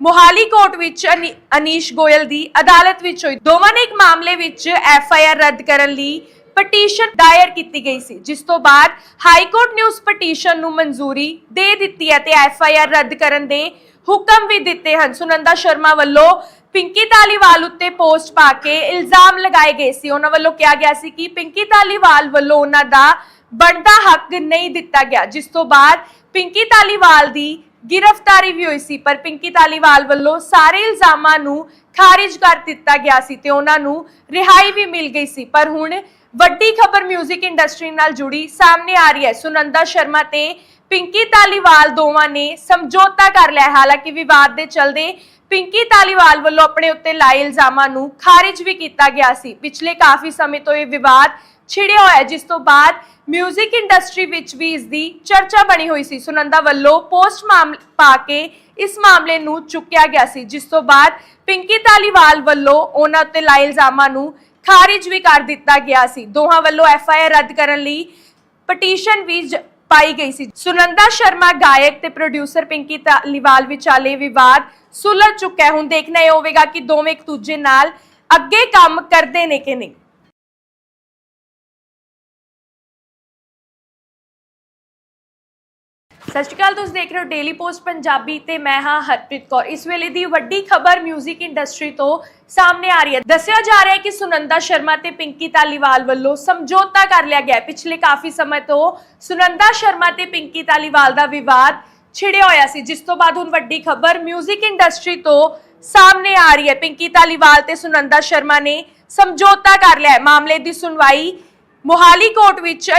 ਮੋਹਾਲੀ ਕੋਰਟ ਵਿੱਚ ਅਨੀ- ਅਨੀਸ਼ ਗੋਇਲ ਦੀ ਅਦਾਲਤ ਵਿੱਚ ਹੋਈ। ਦੋਵਾਂ ਨੇ ਇੱਕ ਮਾਮਲੇ ਵਿੱਚ ਐਫ ਆਈ ਆਰ ਰੱਦ ਕਰਨ ਲਈ ਪਟੀਸ਼ਨ ਦਾਇਰ ਕੀਤੀ ਗਈ ਸੀ, ਜਿਸ ਤੋਂ ਬਾਅਦ ਹਾਈ ਕੋਰਟ ਨੇ ਉਸ ਪਟੀਸ਼ਨ ਨੂੰ ਮਨਜ਼ੂਰੀ ਦੇ ਦਿੱਤੀ ਹੈ ਤੇ ਐਫ ਆਈ ਆਰ ਰੱਦ ਕਰਨ ਦੇ ਹੁਕਮ ਵੀ ਦਿੱਤੇ ਹਨ। ਸੁਨੰਦਾ ਸ਼ਰਮਾ ਵੱਲੋਂ ਪਿੰਕੀ ਧਾਲੀਵਾਲ ਉੱਤੇ ਪੋਸਟ ਪਾ ਕੇ ਇਲਜ਼ਾਮ ਲਗਾਏ ਗਏ ਸੀ। ਉਹਨਾਂ ਵੱਲੋਂ ਕਿਹਾ ਗਿਆ ਸੀ ਕਿ ਪਿੰਕੀ ਧਾਲੀਵਾਲ ਵੱਲੋਂ ਉਹਨਾਂ ਦਾ ਬਣਦਾ ਹੱਕ ਨਹੀਂ ਦਿੱਤਾ ਗਿਆ, ਜਿਸ ਤੋਂ ਬਾਅਦ ਪਿੰਕੀ ਧਾਲੀਵਾਲ ਦੀ ਗ੍ਰਿਫਤਾਰੀ ਵੀ ਹੋਈ ਸੀ, ਪਰ ਪਿੰਕੀ ਧਾਲੀਵਾਲ ਵੱਲੋਂ ਸਾਰੇ ਇਲਜ਼ਾਮਾਂ ਨੂੰ ਖਾਰਿਜ ਕਰ ਦਿੱਤਾ ਗਿਆ ਸੀ ਤੇ ਉਹਨਾਂ ਨੂੰ ਰਿਹਾਈ ਵੀ ਮਿਲ ਗਈ ਸੀ। ਪਰ ਹੁਣ ਵੱਡੀ ਖਬਰ 뮤직 ਇੰਡਸਟਰੀ ਨਾਲ ਜੁੜੀ ਸਾਹਮਣੇ ਆ ਰਹੀ ਹੈ। ਸੁਨੰਦਾ ਸ਼ਰਮਾ ਤੇ ਪਿੰਕੀ ਧਾਲੀਵਾਲ ਦੋਵਾਂ ਨੇ ਸਮਝੌਤਾ ਕਰ ਲਿਆ ਹਾਲਾਂਕਿ ਵਿਵਾਦ ਦੇ ਚਲਦੇ ਪਿੰਕੀ ਧਾਲੀਵਾਲ ਵੱਲੋਂ ਆਪਣੇ ਉੱਤੇ ਲਾਏ ਇਲਜ਼ਾਮਾਂ ਨੂੰ ਖਾਰਿਜ ਵੀ ਕੀਤਾ ਗਿਆ ਸੀ। ਪਿਛਲੇ ਕਾਫੀ ਸਮੇਂ ਤੋਂ ਇਹ ਵਿਵਾਦ ਛਿੜਿਆ ਹੋਇਆ ਜਿਸ ਤੋਂ ਬਾਅਦ 뮤직 ਇੰਡਸਟਰੀ ਵਿੱਚ ਵੀ ਇਸ ਦੀ ਚਰਚਾ ਬਣੀ ਹੋਈ ਸੀ। ਸੁਨੰਦਾ ਵੱਲੋਂ ਪੋਸਟ ਮਾਮਲੇ ਪਾ ਕੇ ਇਸ ਮਾਮਲੇ ਨੂੰ ਚੁੱਕਿਆ ਗਿਆ ਸੀ, ਜਿਸ ਤੋਂ ਬਾਅਦ ਪਿੰਕੀ ਧਾਲੀਵਾਲ ਵੱਲੋਂ ਉਹਨਾਂ ਉੱਤੇ ਲਾਏ ਇਲਜ਼ਾਮਾਂ ਨੂੰ ਖਾਰਿਜ ਵੀ ਕਰ ਦਿੱਤਾ ਗਿਆ ਸੀ। ਦੋਹਾਂ ਵੱਲੋਂ ਐਫ ਆਈ ਆਰ ਰੱਦ ਕਰਨ ਲਈ ਪਟੀਸ਼ਨ ਵੀ ਪਾਈ ਗਈ ਸੀ। ਸੁਨੰਦਾ ਸ਼ਰਮਾ, ਗਾਇਕ ਤੇ ਪ੍ਰੋਡਿਊਸਰ ਪਿੰਕੀ ਧਾਲੀਵਾਲ ਵਿਚਾਲੇ ਵਿਵਾਦ ਸੁਲਝ ਚੁੱਕਾ ਹੈ। ਹੁਣ ਦੇਖਣਾ ਇਹ ਹੋਵੇਗਾ ਕਿ ਦੋਵੇਂ ਇੱਕ ਦੂਜੇ ਨਾਲ ਅੱਗੇ ਕੰਮ ਕਰਦੇ ਨੇ ਕਿ ਨਹੀਂ। ਸਤਿ ਸ਼੍ਰੀ ਅਕਾਲ ਤੁਸੀਂ ਦੇਖ ਰਹੇ ਹੋ ਡੇਲੀ ਪੋਸਟ ਪੰਜਾਬੀ ਤੇ ਮੈਂ ਹਾਂ ਹਰਪ੍ਰੀਤ ਕੌਰ ਇਸ ਵੇਲੇ ਦੀ ਵੱਡੀ ਖਬਰ 뮤직 ਇੰਡਸਟਰੀ ਤੋਂ ਸਾਹਮਣੇ ਆ ਰਹੀ ਹੈ ਦੱਸਿਆ ਜਾ ਰਿਹਾ ਹੈ ਕਿ ਸੁਨੰਦਾ ਸ਼ਰਮਾ ਤੇ ਪਿੰਕੀ ਧਾਲੀਵਾਲ ਵੱਲੋਂ ਸਮਝੌਤਾ ਕਰ ਲਿਆ ਗਿਆ ਹੈ ਪਿਛਲੇ ਕਾਫੀ ਸਮੇਂ ਤੋਂ ਸੁਨੰਦਾ ਸ਼ਰਮਾ ਤੇ ਪਿੰਕੀ ਧਾਲੀਵਾਲ ਦਾ ਵਿਵਾਦ ਛਿੜਿਆ ਹੋਇਆ ਸੀ ਜਿਸ ਤੋਂ ਬਾਅਦ ਹੁਣ ਵੱਡੀ ਖਬਰ 뮤직 ਇੰਡਸਟਰੀ ਤੋਂ ਸਾਹਮਣੇ ਆ ਰਹੀ ਹੈ ਪਿੰਕੀ ਧਾਲੀਵਾਲ ਤੇ ਸੁਨੰਦਾ ਸ਼ਰਮਾ ਨੇ ਸਮਝੌਤਾ ਕਰ ਲਿਆ ਹੈ ਮਾਮਲੇ ਦੀ ਸੁਣਵਾਈ ਮੋਹਾਲੀ ਕੋਰਟ ਵਿੱਚ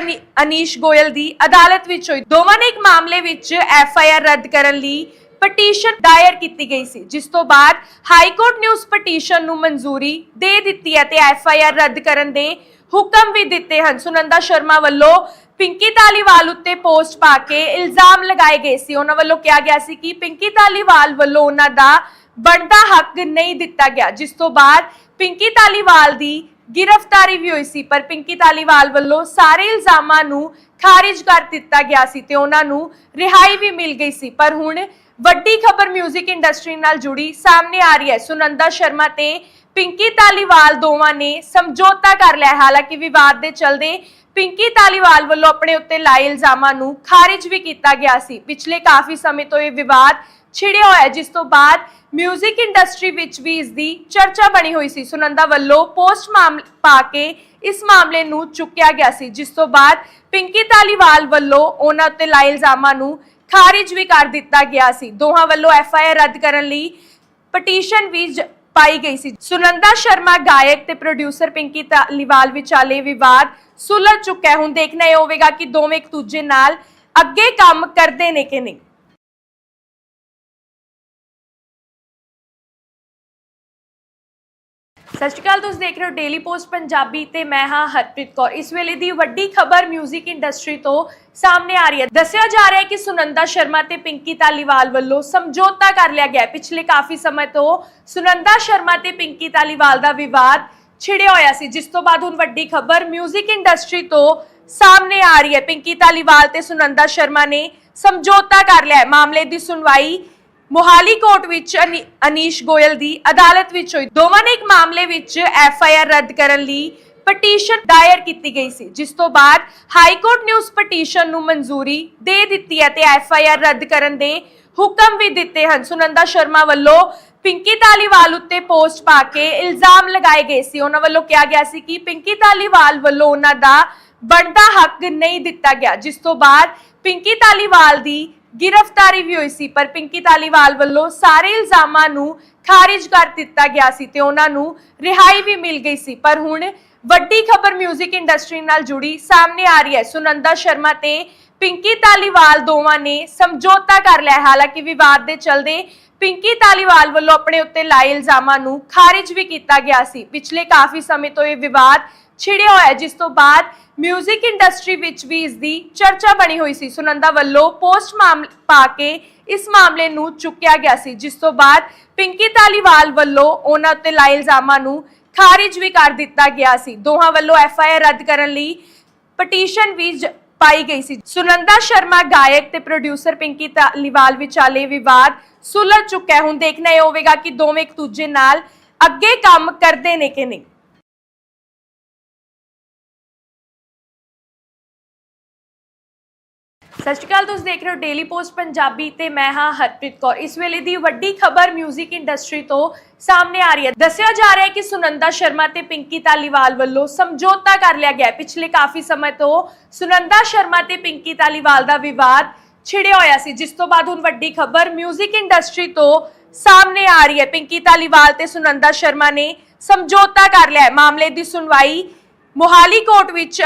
ਅਨੀਸ਼ ਗੋਇਲ ਦੀ ਅਦਾਲਤ ਵਿੱਚ ਹੋਈ। ਦੋਵਾਂ ਨੇ ਇੱਕ ਮਾਮਲੇ ਵਿੱਚ ਐਫ ਆਈ ਆਰ ਰੱਦ ਕਰਨ ਲਈ ਪਟੀਸ਼ਨ ਦਾਇਰ ਕੀਤੀ ਗਈ ਸੀ, ਜਿਸ ਤੋਂ ਬਾਅਦ ਹਾਈ ਕੋਰਟ ਨੇ ਉਸ ਪਟੀਸ਼ਨ ਨੂੰ ਮਨਜ਼ੂਰੀ ਦੇ ਦਿੱਤੀ ਹੈ ਤੇ ਐਫ ਆਈ ਆਰ ਰੱਦ ਕਰਨ ਦੇ ਹੁਕਮ ਵੀ ਦਿੱਤੇ ਹਨ। ਸੁਨੰਦਾ ਸ਼ਰਮਾ ਵੱਲੋਂ ਪਿੰਕੀ ਧਾਲੀਵਾਲ ਉੱਤੇ ਪੋਸਟ ਪਾ ਕੇ ਇਲਜ਼ਾਮ ਲਗਾਏ ਗਏ ਸੀ। ਉਹਨਾਂ ਵੱਲੋਂ ਕਿਹਾ ਗਿਆ ਸੀ ਕਿ ਪਿੰਕੀ ਧਾਲੀਵਾਲ ਵੱਲੋਂ ਉਹਨਾਂ ਦਾ ਬਣਦਾ ਹੱਕ ਨਹੀਂ ਦਿੱਤਾ ਗਿਆ, ਜਿਸ ਤੋਂ ਬਾਅਦ ਪਿੰਕੀ ਧਾਲੀਵਾਲ ਦੀ ਗ੍ਰਿਫਤਾਰੀ ਵੀ ਹੋਈ ਸੀ, ਪਰ ਪਿੰਕੀ ਧਾਲੀਵਾਲ ਵੱਲੋਂ ਸਾਰੇ ਇਲਜ਼ਾਮਾਂ ਨੂੰ ਖਾਰਿਜ ਕਰ ਦਿੱਤਾ ਗਿਆ ਸੀ ਤੇ ਉਹਨਾਂ ਨੂੰ ਰਿਹਾਈ ਵੀ ਮਿਲ ਗਈ ਸੀ। ਪਰ ਹੁਣ ਵੱਡੀ ਖਬਰ 뮤직 ਇੰਡਸਟਰੀ ਨਾਲ ਜੁੜੀ ਸਾਹਮਣੇ ਆ ਰਹੀ ਹੈ। ਸੁਨੰਦਾ ਸ਼ਰਮਾ ਤੇ ਪਿੰਕੀ ਧਾਲੀਵਾਲ ਦੋਵਾਂ ਨੇ ਸਮਝੌਤਾ ਕਰ ਲਿਆ ਹਾਲਾਂਕਿ ਵਿਵਾਦ ਦੇ ਚਲਦੇ ਪਿੰਕੀ ਧਾਲੀਵਾਲ ਵੱਲੋਂ ਆਪਣੇ ਉੱਤੇ ਲਾਏ ਇਲਜ਼ਾਮਾਂ ਨੂੰ ਖਾਰਿਜ ਵੀ ਕੀਤਾ ਗਿਆ ਸੀ। ਪਿਛਲੇ ਕਾਫੀ ਸਮੇਂ ਤੋਂ ਇਹ ਵਿਵਾਦ ਛਿੜਿਆ ਹੋਇਆ ਜਿਸ ਤੋਂ ਬਾਅਦ 뮤직 ਇੰਡਸਟਰੀ ਵਿੱਚ ਵੀ ਇਸ ਦੀ ਚਰਚਾ ਬਣੀ ਹੋਈ ਸੀ। ਸੁਨੰਦਾ ਵੱਲੋਂ ਪੋਸਟ ਮਾਮਲੇ ਪਾ ਕੇ ਇਸ ਮਾਮਲੇ ਨੂੰ ਚੁੱਕਿਆ ਗਿਆ ਸੀ, ਜਿਸ ਤੋਂ ਬਾਅਦ ਪਿੰਕੀ ਧਾਲੀਵਾਲ ਵੱਲੋਂ ਉਹਨਾਂ ਉੱਤੇ ਲਾਏ ਇਲਜ਼ਾਮਾਂ ਨੂੰ ਖਾਰਿਜ ਵੀ ਕਰ ਦਿੱਤਾ ਗਿਆ ਸੀ। ਦੋਹਾਂ ਵੱਲੋਂ ਐਫ ਆਈ ਆਰ ਰੱਦ ਕਰਨ ਲਈ ਪਟੀਸ਼ਨ ਵੀ ਪਾਈ ਗਈ ਸੀ। ਸੁਨੰਦਾ ਸ਼ਰਮਾ ਗਾਇਕ ਤੇ ਪ੍ਰੋਡਿਊਸਰ ਪਿੰਕੀ ਧਾਲੀਵਾਲ ਵਿਚਾਲੇ ਵਿਵਾਦ ਸੁਲਝ ਚੁੱਕਾ ਹੈ। ਹੁਣ ਦੇਖਣਾ ਇਹ ਹੋਵੇਗਾ ਕਿ ਦੋਵੇਂ ਇੱਕ ਦੂਜੇ ਨਾਲ ਅੱਗੇ ਕੰਮ ਕਰਦੇ ਨੇ ਕਿ ਨਹੀਂ। ਸਤਿ ਸ਼੍ਰੀ ਅਕਾਲ ਤੁਸੀਂ ਦੇਖ ਰਹੇ ਹੋ ਡੇਲੀ ਪੋਸਟ ਪੰਜਾਬੀ ਤੇ ਮੈਂ ਹਾਂ ਹਰਪ੍ਰੀਤ ਕੌਰ ਇਸ ਵੇਲੇ ਦੀ ਵੱਡੀ ਖਬਰ 뮤직 ਇੰਡਸਟਰੀ ਤੋਂ ਸਾਹਮਣੇ ਆ ਰਹੀ ਹੈ ਦੱਸਿਆ ਜਾ ਰਿਹਾ ਹੈ ਕਿ ਸੁਨੰਦਾ ਸ਼ਰਮਾ ਤੇ ਪਿੰਕੀ ਤਾਲੀਵਾਲ ਵੱਲੋਂ ਸਮਝੌਤਾ ਕਰ ਲਿਆ ਗਿਆ ਹੈ ਪਿਛਲੇ ਕਾਫੀ ਸਮੇਂ ਤੋਂ ਸੁਨੰਦਾ ਸ਼ਰਮਾ ਤੇ ਪਿੰਕੀ ਤਾਲੀਵਾਲ ਦਾ ਵਿਵਾਦ ਛਿੜਿਆ ਹੋਇਆ ਸੀ ਜਿਸ ਤੋਂ ਬਾਅਦ ਹੁਣ ਵੱਡੀ ਖਬਰ 뮤직 ਇੰਡਸਟਰੀ ਤੋਂ ਸਾਹਮਣੇ ਆ ਰਹੀ ਹੈ ਪਿੰਕੀ ਤਾਲੀਵਾਲ ਤੇ ਸੁਨੰਦਾ ਸ਼ਰਮਾ ਨੇ ਸਮਝੌਤਾ ਕਰ ਲਿਆ ਹੈ ਮਾਮਲੇ ਦੀ ਸੁਣਵਾਈ ਮੋਹਾਲੀ ਕੋਰਟ ਵਿੱਚ ਅਨੀ- ਅਨੀਸ਼ ਗੋਇਲ ਦੀ ਅਦਾਲਤ ਵਿੱਚ ਹੋਈ ਦੋਵਾਂ ਨੇ ਇੱਕ ਮਾਮਲੇ ਵਿੱਚ ਐਫ ਆਈ ਆਰ ਰੱਦ ਕਰਨ ਲਈ ਪਟੀਸ਼ਨ ਦਾਇਰ ਕੀਤੀ ਗਈ ਸੀ, ਜਿਸ ਤੋਂ ਬਾਅਦ ਹਾਈ ਕੋਰਟ ਨੇ ਉਸ ਪਟੀਸ਼ਨ ਨੂੰ ਮਨਜ਼ੂਰੀ ਦੇ ਦਿੱਤੀ ਹੈ ਤੇ ਐਫ ਆਈ ਆਰ ਰੱਦ ਕਰਨ ਦੇ ਹੁਕਮ ਵੀ ਦਿੱਤੇ ਹਨ। ਸੁਨੰਦਾ ਸ਼ਰਮਾ ਵੱਲੋਂ ਪਿੰਕੀ ਧਾਲੀਵਾਲ ਉੱਤੇ ਪੋਸਟ ਪਾ ਕੇ ਇਲਜ਼ਾਮ ਲਗਾਏ ਗਏ ਸੀ। ਉਹਨਾਂ ਵੱਲੋਂ ਕਿਹਾ ਗਿਆ ਸੀ ਕਿ ਪਿੰਕੀ ਧਾਲੀਵਾਲ ਵੱਲੋਂ ਉਹਨਾਂ ਦਾ ਬਣਦਾ ਹੱਕ ਨਹੀਂ ਦਿੱਤਾ ਗਿਆ, ਜਿਸ ਤੋਂ ਬਾਅਦ ਪਿੰਕੀ ਧਾਲੀਵਾਲ ਦੀ ਗ੍ਰਿਫਤਾਰੀ ਵੀ ਹੋਈ ਸੀ, ਪਰ ਪਿੰਕੀ ਤਾਲੀਵਾਲ ਵੱਲੋਂ ਸਾਰੇ ਇਲਜ਼ਾਮਾਂ ਨੂੰ ਖਾਰਿਜ ਕਰ ਦਿੱਤਾ ਗਿਆ ਸੀ ਤੇ ਉਹਨਾਂ ਨੂੰ ਰਿਹਾਈ ਵੀ ਮਿਲ ਗਈ ਸੀ। ਪਰ ਹੁਣ ਵੱਡੀ ਖਬਰ 뮤직 ਇੰਡਸਟਰੀ ਨਾਲ ਜੁੜੀ ਸਾਹਮਣੇ ਆ ਰਹੀ ਹੈ। ਸੁਨੰਦਾ ਸ਼ਰਮਾ ਤੇ ਪਿੰਕੀ ਤਾਲੀਵਾਲ ਦੋਵਾਂ ਨੇ ਸਮਝੌਤਾ ਕਰ ਲਿਆ ਹਾਲਾਂਕਿ ਵਿਵਾਦ ਦੇ ਚਲਦੇ ਪਿੰਕੀ ਤਾਲੀਵਾਲ ਵੱਲੋਂ ਆਪਣੇ ਉੱਤੇ ਲਾਏ ਇਲਜ਼ਾਮਾਂ ਨੂੰ ਖਾਰਿਜ ਵੀ ਕੀਤਾ ਗਿਆ ਸੀ। ਪਿਛਲੇ ਕਾਫੀ ਸਮੇਂ ਤੋਂ ਇਹ ਵਿਵਾਦ ਛਿੜਿਆ ਹੋਇਆ ਜਿਸ ਤੋਂ ਬਾਅਦ 뮤직 ਇੰਡਸਟਰੀ ਵਿੱਚ ਵੀ ਇਸ ਦੀ ਚਰਚਾ ਬਣੀ ਹੋਈ ਸੀ। ਸੁਨੰਦਾ ਵੱਲੋਂ ਪੋਸਟ ਪਾ ਕੇ ਇਸ ਮਾਮਲੇ ਨੂੰ ਚੁੱਕਿਆ ਗਿਆ ਸੀ, ਜਿਸ ਤੋਂ ਬਾਅਦ ਪਿੰਕੀ ਤਾਲੀਵਾਲ ਵੱਲੋਂ ਉਹਨਾਂ ਉੱਤੇ ਲਾਏ ਇਲਜ਼ਾਮਾਂ ਨੂੰ ਖਾਰਿਜ ਵੀ ਕਰ ਦਿੱਤਾ ਗਿਆ ਸੀ। ਦੋਹਾਂ ਵੱਲੋਂ ਐਫ ਆਈ ਆਰ ਰੱਦ ਕਰਨ ਲਈ ਪਟੀਸ਼ਨ ਵੀ ਪਾਈ ਗਈ ਸੀ। ਸੁਨੰਦਾ ਸ਼ਰਮਾ ਗਾਇਕ ਤੇ ਪ੍ਰੋਡਿਊਸਰ ਪਿੰਕੀ ਤਾਲੀਵਾਲ ਵਿਚਾਲੇ ਵਿਵਾਦ ਸੁਲਝ ਚੁੱਕਾ ਹੈ। ਹੁਣ ਦੇਖਣਾ ਇਹ ਹੋਵੇਗਾ ਕਿ ਦੋਵੇਂ ਇੱਕ ਦੂਜੇ ਨਾਲ ਅੱਗੇ ਕੰਮ ਕਰਦੇ ਨੇ ਕਿ ਨਹੀਂ। ਸਤਿ ਸ਼੍ਰੀ ਅਕਾਲ ਤੁਸੀਂ ਦੇਖ ਰਹੇ ਹੋ ਡੇਲੀ ਪੋਸਟ ਪੰਜਾਬੀ ਤੇ ਮੈਂ ਹਾਂ ਹਰਪ੍ਰੀਤ ਕੌਰ ਇਸ ਵੇਲੇ ਦੀ ਵੱਡੀ ਖਬਰ 뮤직 ਇੰਡਸਟਰੀ ਤੋਂ ਸਾਹਮਣੇ ਆ ਰਹੀ ਹੈ ਦੱਸਿਆ ਜਾ ਰਿਹਾ ਹੈ ਕਿ ਸੁਨੰਦਾ ਸ਼ਰਮਾ ਤੇ ਪਿੰਕੀ ਤਾਲੀਵਾਲ ਵੱਲੋਂ ਸਮਝੌਤਾ ਕਰ ਲਿਆ ਗਿਆ ਹੈ ਪਿਛਲੇ ਕਾਫੀ ਸਮੇਂ ਤੋਂ ਸੁਨੰਦਾ ਸ਼ਰਮਾ ਤੇ ਪਿੰਕੀ ਤਾਲੀਵਾਲ ਦਾ ਵਿਵਾਦ ਛਿੜਿਆ ਹੋਇਆ ਸੀ ਜਿਸ ਤੋਂ ਬਾਅਦ ਹੁਣ ਵੱਡੀ ਖਬਰ 뮤직 ਇੰਡਸਟਰੀ ਤੋਂ ਸਾਹਮਣੇ ਆ ਰਹੀ ਹੈ ਪਿੰਕੀ ਤਾਲੀਵਾਲ ਤੇ ਸੁਨੰਦਾ ਸ਼ਰਮਾ ਨੇ ਸਮਝੌਤਾ ਕਰ ਲਿਆ ਹੈ ਮਾਮਲੇ ਦੀ ਸੁਣਵਾਈ ਮੋਹਾਲੀ ਕੋਰਟ ਵਿੱਚ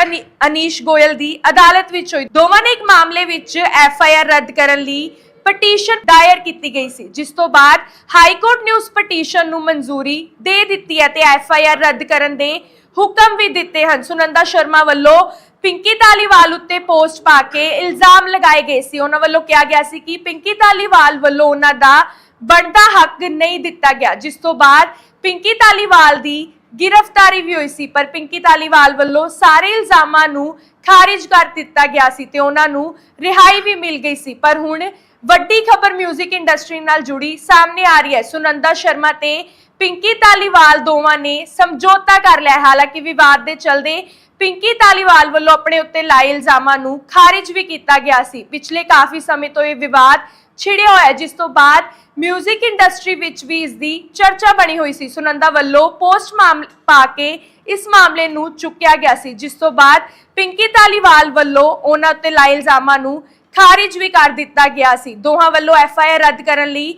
ਅਨੀਸ਼ ਗੋਇਲ ਦੀ ਅਦਾਲਤ ਵਿੱਚ ਹੋਈ। ਦੋਵਾਂ ਨੇ ਇੱਕ ਮਾਮਲੇ ਵਿੱਚ ਐਫ ਆਈ ਆਰ ਰੱਦ ਕਰਨ ਲਈ ਪਟੀਸ਼ਨ ਦਾਇਰ ਕੀਤੀ ਗਈ ਸੀ, ਜਿਸ ਤੋਂ ਬਾਅਦ ਹਾਈ ਕੋਰਟ ਨੇ ਉਸ ਪਟੀਸ਼ਨ ਨੂੰ ਮਨਜ਼ੂਰੀ ਦੇ ਦਿੱਤੀ ਹੈ ਤੇ ਐਫ ਆਈ ਆਰ ਰੱਦ ਕਰਨ ਦੇ ਹੁਕਮ ਵੀ ਦਿੱਤੇ ਹਨ। ਸੁਨੰਦਾ ਸ਼ਰਮਾ ਵੱਲੋਂ ਪਿੰਕੀ ਤਾਲੀਵਾਲ ਉੱਤੇ ਪੋਸਟ ਪਾ ਕੇ ਇਲਜ਼ਾਮ ਲਗਾਏ ਗਏ ਸੀ। ਉਹਨਾਂ ਵੱਲੋਂ ਕਿਹਾ ਗਿਆ ਸੀ ਕਿ ਪਿੰਕੀ ਤਾਲੀਵਾਲ ਵੱਲੋਂ ਉਹਨਾਂ ਦਾ ਬਣਦਾ ਹੱਕ ਨਹੀਂ ਦਿੱਤਾ ਗਿਆ, ਜਿਸ ਤੋਂ ਬਾਅਦ ਪਿੰਕੀ ਤਾਲੀਵਾਲ ਦੀ ਗ੍ਰਿਫਤਾਰੀ ਵੀ ਹੋਈ ਸੀ, ਪਰ ਪਿੰਕੀ ਤਾਲੀਵਾਲ ਵੱਲੋਂ ਸਾਰੇ ਇਲਜ਼ਾਮਾਂ ਨੂੰ ਖਾਰਿਜ ਕਰ ਦਿੱਤਾ ਗਿਆ ਸੀ ਤੇ ਉਹਨਾਂ ਨੂੰ ਰਿਹਾਈ ਵੀ ਮਿਲ ਗਈ ਸੀ। ਪਰ ਹੁਣ ਵੱਡੀ ਖਬਰ 뮤직 ਇੰਡਸਟਰੀ ਨਾਲ ਜੁੜੀ ਸਾਹਮਣੇ ਆ ਰਹੀ ਹੈ। ਸੁਨੰਦਾ ਸ਼ਰਮਾ ਤੇ ਪਿੰਕੀ ਤਾਲੀਵਾਲ ਦੋਵਾਂ ਨੇ ਸਮਝੌਤਾ ਕਰ ਲਿਆ ਹਾਲਾਂਕਿ ਵਿਵਾਦ ਦੇ ਚਲਦੇ ਪਿੰਕੀ ਤਾਲੀਵਾਲ ਵੱਲੋਂ ਆਪਣੇ ਉੱਤੇ ਲਾਏ ਇਲਜ਼ਾਮਾਂ ਨੂੰ ਖਾਰਿਜ ਵੀ ਕੀਤਾ ਗਿਆ ਸੀ। ਪਿਛਲੇ ਕਾਫੀ ਸਮੇਂ ਤੋਂ ਇਹ ਵਿਵਾਦ ਛਿੜਿਆ ਹੋਇਆ ਜਿਸ ਤੋਂ ਬਾਅਦ 뮤직 ਇੰਡਸਟਰੀ ਵਿੱਚ ਵੀ ਇਸ ਦੀ ਚਰਚਾ ਬਣੀ ਹੋਈ ਸੀ। ਸੁਨੰਦਾ ਵੱਲੋਂ ਪੋਸਟ ਮਾਮਲੇ ਪਾ ਕੇ ਇਸ ਮਾਮਲੇ ਨੂੰ ਚੁੱਕਿਆ ਗਿਆ ਸੀ, ਜਿਸ ਤੋਂ ਬਾਅਦ ਪਿੰਕੀ ਤਾਲੀਵਾਲ ਵੱਲੋਂ ਉਹਨਾਂ ਉੱਤੇ ਲਾਏ ਇਲਜ਼ਾਮਾਂ ਨੂੰ ਖਾਰਿਜ ਵੀ ਕਰ ਦਿੱਤਾ ਗਿਆ ਸੀ। ਦੋਹਾਂ ਵੱਲੋਂ ਐਫ ਆਈ ਆਰ ਰੱਦ ਕਰਨ ਲਈ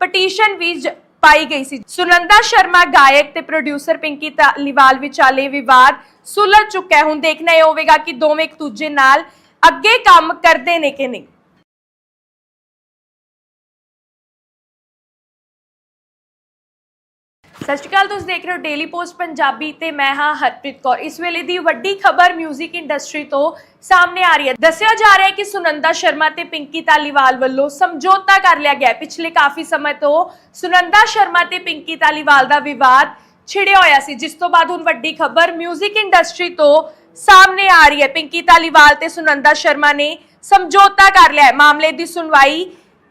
ਪਟੀਸ਼ਨ ਵੀ ਪਾਈ ਗਈ ਸੀ। ਸੁਨੰਦਾ ਸ਼ਰਮਾ ਗਾਇਕ ਤੇ ਪ੍ਰੋਡਿਊਸਰ ਪਿੰਕੀ ਤਾਲੀਵਾਲ ਵਿਚਾਲੇ ਵਿਵਾਦ ਸੁਲਝ ਚੁੱਕਾ ਹੈ। ਹੁਣ ਦੇਖਣਾ ਇਹ ਹੋਵੇਗਾ ਕਿ ਦੋਵੇਂ ਇੱਕ ਦੂਜੇ ਨਾਲ ਅੱਗੇ ਕੰਮ ਕਰਦੇ ਨੇ ਕਿ ਨਹੀਂ। ਸਤਿ ਸ਼੍ਰੀ ਅਕਾਲ ਤੁਸੀਂ ਦੇਖ ਰਹੇ ਹੋ ਡੇਲੀ ਪੋਸਟ ਪੰਜਾਬੀ ਤੇ ਮੈਂ ਹਾਂ ਹਰਪ੍ਰੀਤ ਕੌਰ ਇਸ ਵੇਲੇ ਦੀ ਵੱਡੀ ਖਬਰ 뮤직 ਇੰਡਸਟਰੀ ਤੋਂ ਸਾਹਮਣੇ ਆ ਰਹੀ ਹੈ ਦੱਸਿਆ ਜਾ ਰਿਹਾ ਹੈ ਕਿ ਸੁਨੰਦਾ ਸ਼ਰਮਾ ਤੇ ਪਿੰਕੀ ਤਾਲੀਵਾਲ ਵੱਲੋਂ ਸਮਝੌਤਾ ਕਰ ਲਿਆ ਗਿਆ ਹੈ ਪਿਛਲੇ ਕਾਫੀ ਸਮੇਂ ਤੋਂ ਸੁਨੰਦਾ ਸ਼ਰਮਾ ਤੇ ਪਿੰਕੀ ਤਾਲੀਵਾਲ ਦਾ ਵਿਵਾਦ ਛਿੜਿਆ ਹੋਇਆ ਸੀ ਜਿਸ ਤੋਂ ਬਾਅਦ ਹੁਣ ਵੱਡੀ ਖਬਰ 뮤직 ਇੰਡਸਟਰੀ ਤੋਂ ਸਾਹਮਣੇ ਆ ਰਹੀ ਹੈ ਪਿੰਕੀ ਤਾਲੀਵਾਲ ਤੇ ਸੁਨੰਦਾ ਸ਼ਰਮਾ ਨੇ ਸਮਝੌਤਾ ਕਰ ਲਿਆ ਹੈ ਮਾਮਲੇ ਦੀ ਸੁਣਵਾਈ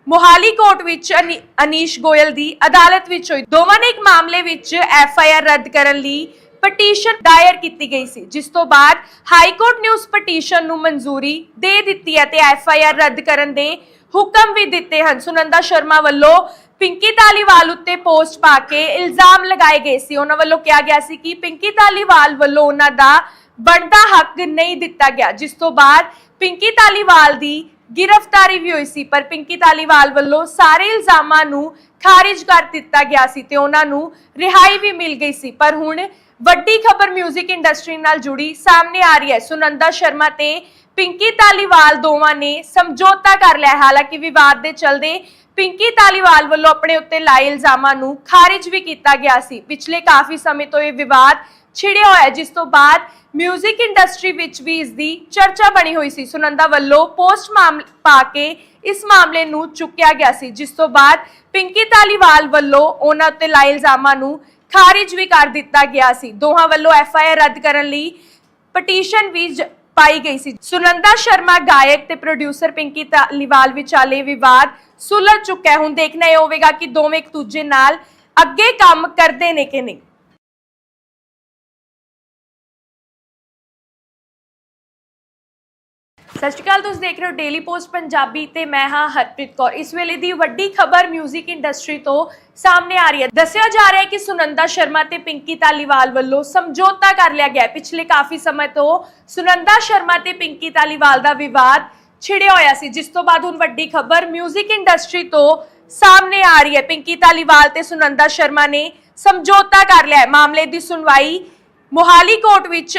ਮੋਹਾਲੀ ਕੋਰਟ ਵਿੱਚ ਅਨੀ- ਅਨੀਸ਼ ਗੋਇਲ ਦੀ ਅਦਾਲਤ ਵਿੱਚ ਹੋਈ ਦੋਵਾਂ ਨੇ ਇੱਕ ਮਾਮਲੇ ਵਿੱਚ ਐਫ ਆਈ ਆਰ ਰੱਦ ਕਰਨ ਲਈ ਪਟੀਸ਼ਨ ਦਾਇਰ ਕੀਤੀ ਗਈ ਸੀ, ਜਿਸ ਤੋਂ ਬਾਅਦ ਹਾਈ ਕੋਰਟ ਨੇ ਉਸ ਪਟੀਸ਼ਨ ਨੂੰ ਮਨਜ਼ੂਰੀ ਦੇ ਦਿੱਤੀ ਹੈ ਤੇ ਐਫ ਆਈ ਆਰ ਰੱਦ ਕਰਨ ਦੇ ਹੁਕਮ ਵੀ ਦਿੱਤੇ ਹਨ। ਸੁਨੰਦਾ ਸ਼ਰਮਾ ਵੱਲੋਂ ਪਿੰਕੀ ਧਾਲੀਵਾਲ ਉੱਤੇ ਪੋਸਟ ਪਾ ਕੇ ਇਲਜ਼ਾਮ ਲਗਾਏ ਗਏ ਸੀ। ਉਹਨਾਂ ਵੱਲੋਂ ਕਿਹਾ ਗਿਆ ਸੀ ਕਿ ਪਿੰਕੀ ਧਾਲੀਵਾਲ ਵੱਲੋਂ ਉਹਨਾਂ ਦਾ ਬਣਦਾ ਹੱਕ ਨਹੀਂ ਦਿੱਤਾ ਗਿਆ, ਜਿਸ ਤੋਂ ਬਾਅਦ ਪਿੰਕੀ ਧਾਲੀਵਾਲ ਦੀ ਗ੍ਰਿਫਤਾਰੀ ਵੀ ਹੋਈ ਸੀ, ਪਰ ਪਿੰਕੀ ਤਾਲੀਵਾਲ ਵੱਲੋਂ ਸਾਰੇ ਇਲਜ਼ਾਮਾਂ ਨੂੰ ਖਾਰਿਜ ਕਰ ਦਿੱਤਾ ਗਿਆ ਸੀ ਤੇ ਉਹਨਾਂ ਨੂੰ ਰਿਹਾਈ ਵੀ ਮਿਲ ਗਈ ਸੀ। ਪਰ ਹੁਣ ਵੱਡੀ ਖਬਰ 뮤직 ਇੰਡਸਟਰੀ ਨਾਲ ਜੁੜੀ ਸਾਹਮਣੇ ਆ ਰਹੀ ਹੈ। ਸੁਨੰਦਾ ਸ਼ਰਮਾ ਤੇ ਪਿੰਕੀ ਤਾਲੀਵਾਲ ਦੋਵਾਂ ਨੇ ਸਮਝੌਤਾ ਕਰ ਲਿਆ ਹਾਲਾਂਕਿ ਵਿਵਾਦ ਦੇ ਚਲਦੇ ਪਿੰਕੀ ਤਾਲੀਵਾਲ ਵੱਲੋਂ ਆਪਣੇ ਉੱਤੇ ਲਾਏ ਇਲਜ਼ਾਮਾਂ ਨੂੰ ਖਾਰਿਜ ਵੀ ਕੀਤਾ ਗਿਆ ਸੀ। ਪਿਛਲੇ ਕਾਫੀ ਸਮੇਂ ਤੋਂ ਇਹ ਵਿਵਾਦ ਛਿੜਿਆ ਹੋਇਆ ਜਿਸ ਤੋਂ ਬਾਅਦ 뮤직 ਇੰਡਸਟਰੀ ਵਿੱਚ ਵੀ ਇਸ ਦੀ ਚਰਚਾ ਬਣੀ ਹੋਈ ਸੀ। ਸੁਨੰਦਾ ਵੱਲੋਂ ਪੋਸਟ ਪਾ ਕੇ ਇਸ ਮਾਮਲੇ ਨੂੰ ਚੁੱਕਿਆ ਗਿਆ ਸੀ, ਜਿਸ ਤੋਂ ਬਾਅਦ ਪਿੰਕੀ ਤਾਲੀਵਾਲ ਵੱਲੋਂ ਉਹਨਾਂ ਉੱਤੇ ਲਾਏ ਇਲਜ਼ਾਮਾਂ ਨੂੰ ਖਾਰਿਜ ਵੀ ਕਰ ਦਿੱਤਾ ਗਿਆ ਸੀ। ਦੋਹਾਂ ਵੱਲੋਂ ਐਫ ਆਈ ਆਰ ਰੱਦ ਕਰਨ ਲਈ ਪਟੀਸ਼ਨ ਵੀ ਪਾਈ ਗਈ ਸੀ। ਸੁਨੰਦਾ ਸ਼ਰਮਾ ਗਾਇਕ ਤੇ ਪ੍ਰੋਡਿਊਸਰ ਪਿੰਕੀ ਤਾਲੀਵਾਲ ਵਿਚਾਲੇ ਵਿਵਾਦ ਸੁਲਝ ਚੁੱਕਾ ਹੈ। ਹੁਣ ਦੇਖਣਾ ਇਹ ਹੋਵੇਗਾ ਕਿ ਦੋਵੇਂ ਇੱਕ ਦੂਜੇ ਨਾਲ ਅੱਗੇ ਕੰਮ ਕਰਦੇ ਨੇ ਕਿ ਨਹੀਂ। ਸਤਿ ਸ਼੍ਰੀ ਅਕਾਲ ਤੁਸੀਂ ਦੇਖ ਰਹੇ ਹੋ ਡੇਲੀ ਪੋਸਟ ਪੰਜਾਬੀ ਤੇ ਮੈਂ ਹਾਂ ਹਰਪ੍ਰੀਤ ਕੌਰ ਇਸ ਵੇਲੇ ਦੀ ਵੱਡੀ ਖਬਰ 뮤직 ਇੰਡਸਟਰੀ ਤੋਂ ਸਾਹਮਣੇ ਆ ਰਹੀ ਹੈ ਦੱਸਿਆ ਜਾ ਰਿਹਾ ਹੈ ਕਿ ਸੁਨੰਦਾ ਸ਼ਰਮਾ ਤੇ ਪਿੰਕੀ ਤਾਲੀਵਾਲ ਵੱਲੋਂ ਸਮਝੌਤਾ ਕਰ ਲਿਆ ਗਿਆ ਹੈ ਪਿਛਲੇ ਕਾਫੀ ਸਮੇਂ ਤੋਂ ਸੁਨੰਦਾ ਸ਼ਰਮਾ ਤੇ ਪਿੰਕੀ ਤਾਲੀਵਾਲ ਦਾ ਵਿਵਾਦ ਛਿੜਿਆ ਹੋਇਆ ਸੀ ਜਿਸ ਤੋਂ ਬਾਅਦ ਹੁਣ ਵੱਡੀ ਖਬਰ 뮤직 ਇੰਡਸਟਰੀ ਤੋਂ ਸਾਹਮਣੇ ਆ ਰਹੀ ਹੈ ਪਿੰਕੀ ਤਾਲੀਵਾਲ ਤੇ ਸੁਨੰਦਾ ਸ਼ਰਮਾ ਨੇ ਸਮਝੌਤਾ ਕਰ ਲਿਆ ਹੈ ਮਾਮਲੇ ਦੀ ਸੁਣਵਾਈ ਮੋਹਾਲੀ ਕੋਰਟ ਵਿੱਚ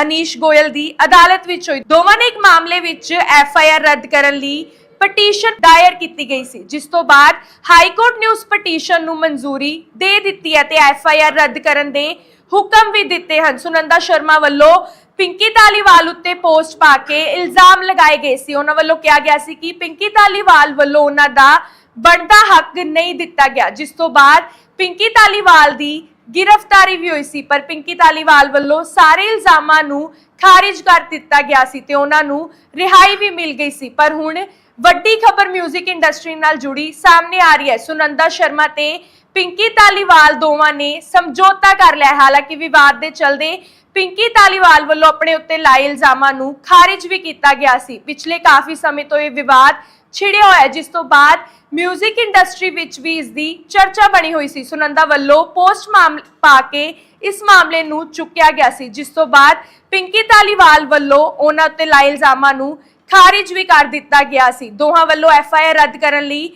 ਅਨੀਸ਼ ਗੋਇਲ ਦੀ ਅਦਾਲਤ ਵਿੱਚ ਹੋਈ। ਦੋਵਾਂ ਨੇ ਇੱਕ ਮਾਮਲੇ ਵਿੱਚ ਐਫ ਆਈ ਆਰ ਰੱਦ ਕਰਨ ਲਈ ਪਟੀਸ਼ਨ ਦਾਇਰ ਕੀਤੀ ਗਈ ਸੀ, ਜਿਸ ਤੋਂ ਬਾਅਦ ਹਾਈ ਕੋਰਟ ਨੇ ਉਸ ਪਟੀਸ਼ਨ ਨੂੰ ਮਨਜ਼ੂਰੀ ਦੇ ਦਿੱਤੀ ਹੈ ਤੇ ਐਫ ਆਈ ਆਰ ਰੱਦ ਕਰਨ ਦੇ ਹੁਕਮ ਵੀ ਦਿੱਤੇ ਹਨ। ਸੁਨੰਦਾ ਸ਼ਰਮਾ ਵੱਲੋਂ ਪਿੰਕੀ ਤਾਲੀਵਾਲ ਉੱਤੇ ਪੋਸਟ ਪਾ ਕੇ ਇਲਜ਼ਾਮ ਲਗਾਏ ਗਏ ਸੀ। ਉਹਨਾਂ ਵੱਲੋਂ ਕਿਹਾ ਗਿਆ ਸੀ ਕਿ ਪਿੰਕੀ ਤਾਲੀਵਾਲ ਵੱਲੋਂ ਉਹਨਾਂ ਦਾ ਬਣਦਾ ਹੱਕ ਨਹੀਂ ਦਿੱਤਾ ਗਿਆ, ਜਿਸ ਤੋਂ ਬਾਅਦ ਪਿੰਕੀ ਤਾਲੀਵਾਲ ਦੀ ਗ੍ਰਿਫਤਾਰੀ ਵੀ ਹੋਈ ਸੀ, ਪਰ ਪਿੰਕੀ ਤਾਲੀਵਾਲ ਵੱਲੋਂ ਸਾਰੇ ਇਲਜ਼ਾਮਾਂ ਨੂੰ ਖਾਰਿਜ ਕਰ ਦਿੱਤਾ ਗਿਆ ਸੀ ਤੇ ਉਹਨਾਂ ਨੂੰ ਰਿਹਾਈ ਵੀ ਮਿਲ ਗਈ ਸੀ। ਪਰ ਹੁਣ ਵੱਡੀ ਖਬਰ 뮤직 ਇੰਡਸਟਰੀ ਨਾਲ ਜੁੜੀ ਸਾਹਮਣੇ ਆ ਰਹੀ ਹੈ। ਸੁਨੰਦਾ ਸ਼ਰਮਾ ਤੇ ਪਿੰਕੀ ਤਾਲੀਵਾਲ ਦੋਵਾਂ ਨੇ ਸਮਝੌਤਾ ਕਰ ਲਿਆ ਹਾਲਾਂਕਿ ਵਿਵਾਦ ਦੇ ਚਲਦੇ ਪਿੰਕੀ ਤਾਲੀਵਾਲ ਵੱਲੋਂ ਆਪਣੇ ਉੱਤੇ ਲਾਏ ਇਲਜ਼ਾਮਾਂ ਨੂੰ ਖਾਰਿਜ ਵੀ ਕੀਤਾ ਗਿਆ ਸੀ। ਪਿਛਲੇ ਕਾਫੀ ਸਮੇਂ ਤੋਂ ਇਹ ਵਿਵਾਦ ਛਿੜਿਆ ਹੋਇਆ ਜਿਸ ਤੋਂ ਬਾਅਦ 뮤직 ਇੰਡਸਟਰੀ ਵਿੱਚ ਵੀ ਇਸ ਦੀ ਚਰਚਾ ਬਣੀ ਹੋਈ ਸੀ। ਸੁਨੰਦਾ ਵੱਲੋਂ ਪੋਸਟ ਮਾਮਲੇ ਪਾ ਕੇ ਇਸ ਮਾਮਲੇ ਨੂੰ ਚੁੱਕਿਆ ਗਿਆ ਸੀ, ਜਿਸ ਤੋਂ ਬਾਅਦ ਪਿੰਕੀ ਤਾਲੀਵਾਲ ਵੱਲੋਂ ਉਹਨਾਂ ਉੱਤੇ ਲਾਏ ਇਲਜ਼ਾਮਾਂ ਨੂੰ ਖਾਰਿਜ ਵੀ ਕਰ ਦਿੱਤਾ ਗਿਆ ਸੀ। ਦੋਹਾਂ ਵੱਲੋਂ ਐਫ ਆਈ ਆਰ ਰੱਦ ਕਰਨ ਲਈ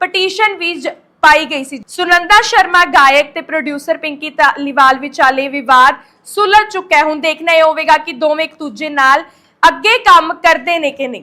ਪਟੀਸ਼ਨ ਵੀ ਪਾਈ ਗਈ ਸੀ। ਸੁਨੰਦਾ ਸ਼ਰਮਾ ਗਾਇਕ ਤੇ ਪ੍ਰੋਡਿਊਸਰ ਪਿੰਕੀ ਤਾਲੀਵਾਲ ਵਿਚਾਲੇ ਵਿਵਾਦ ਸੁਲਝ ਚੁੱਕਾ ਹੈ। ਹੁਣ ਦੇਖਣਾ ਇਹ ਹੋਵੇਗਾ ਕਿ ਦੋਵੇਂ ਇੱਕ ਦੂਜੇ ਨਾਲ ਅੱਗੇ ਕੰਮ ਕਰਦੇ ਨੇ ਕਿ ਨਹੀਂ।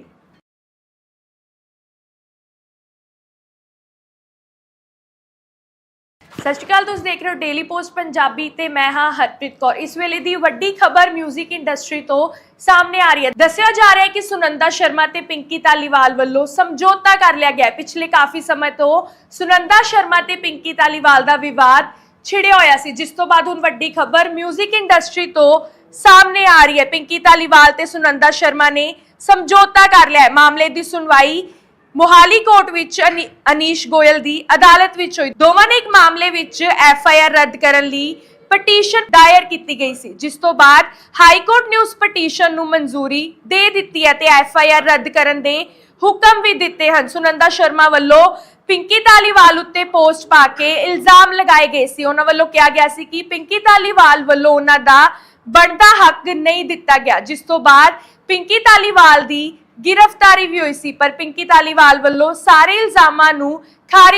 ਸਤਿ ਸ਼੍ਰੀ ਅਕਾਲ ਤੁਸੀਂ ਦੇਖ ਰਹੇ ਹੋ ਡੇਲੀ ਪੋਸਟ ਪੰਜਾਬੀ ਤੇ ਮੈਂ ਹਾਂ ਹਰਪ੍ਰੀਤ ਕੌਰ ਇਸ ਵੇਲੇ ਦੀ ਵੱਡੀ ਖਬਰ 뮤직 ਇੰਡਸਟਰੀ ਤੋਂ ਸਾਹਮਣੇ ਆ ਰਹੀ ਹੈ ਦੱਸਿਆ ਜਾ ਰਿਹਾ ਹੈ ਕਿ ਸੁਨੰਦਾ ਸ਼ਰਮਾ ਤੇ ਪਿੰਕੀ ਤਾਲੀਵਾਲ ਵੱਲੋਂ ਸਮਝੌਤਾ ਕਰ ਲਿਆ ਗਿਆ ਹੈ ਪਿਛਲੇ ਕਾਫੀ ਸਮੇਂ ਤੋਂ ਸੁਨੰਦਾ ਸ਼ਰਮਾ ਤੇ ਪਿੰਕੀ ਤਾਲੀਵਾਲ ਦਾ ਵਿਵਾਦ ਛਿੜਿਆ ਹੋਇਆ ਸੀ ਜਿਸ ਤੋਂ ਬਾਅਦ ਹੁਣ ਵੱਡੀ ਖਬਰ 뮤직 ਇੰਡਸਟਰੀ ਤੋਂ ਸਾਹਮਣੇ ਆ ਰਹੀ ਹੈ ਪਿੰਕੀ ਤਾਲੀਵਾਲ ਤੇ ਸੁਨੰਦਾ ਸ਼ਰਮਾ ਨੇ ਸਮਝੌਤਾ ਕਰ ਲਿਆ ਹੈ ਮਾਮਲੇ ਦੀ ਸੁਣਵਾਈ ਮੋਹਾਲੀ ਕੋਰਟ ਵਿੱਚ ਅਨੀ- ਅਨੀਸ਼ ਗੋਇਲ ਦੀ ਅਦਾਲਤ ਵਿੱਚ ਹੋਈ ਦੋਵਾਂ ਨੇ ਇੱਕ ਮਾਮਲੇ ਵਿੱਚ ਐਫ ਆਈ ਆਰ ਰੱਦ ਕਰਨ ਲਈ ਪਟੀਸ਼ਨ ਦਾਇਰ ਕੀਤੀ ਗਈ ਸੀ, ਜਿਸ ਤੋਂ ਬਾਅਦ ਹਾਈ ਕੋਰਟ ਨੇ ਉਸ ਪਟੀਸ਼ਨ ਨੂੰ ਮਨਜ਼ੂਰੀ ਦੇ ਦਿੱਤੀ ਹੈ ਤੇ ਐਫ ਆਈ ਆਰ ਰੱਦ ਕਰਨ ਦੇ ਹੁਕਮ ਵੀ ਦਿੱਤੇ ਹਨ। ਸੁਨੰਦਾ ਸ਼ਰਮਾ ਵੱਲੋਂ ਪਿੰਕੀ ਧਾਲੀਵਾਲ ਉੱਤੇ ਪੋਸਟ ਪਾ ਕੇ ਇਲਜ਼ਾਮ ਲਗਾਏ ਗਏ ਸੀ। ਉਹਨਾਂ ਵੱਲੋਂ ਕਿਹਾ ਗਿਆ ਸੀ ਕਿ ਪਿੰਕੀ ਧਾਲੀਵਾਲ ਵੱਲੋਂ ਉਹਨਾਂ ਦਾ ਬਣਦਾ ਹੱਕ ਨਹੀਂ ਦਿੱਤਾ ਗਿਆ, ਜਿਸ ਤੋਂ ਬਾਅਦ ਪਿੰਕੀ ਧਾਲੀਵਾਲ ਦੀ ਗ੍ਰਿਫਤਾਰੀ ਵੀ ਹੋਈ ਸੀ ਪਰ ਪਿੰਕੀ ਤਾਲੀਵਾਲ ਵੱਲੋਂ ਸਾਰੇ ਇਲਜ਼ਾਮਾਂ ਨੂੰ ਖਾਰਿਜ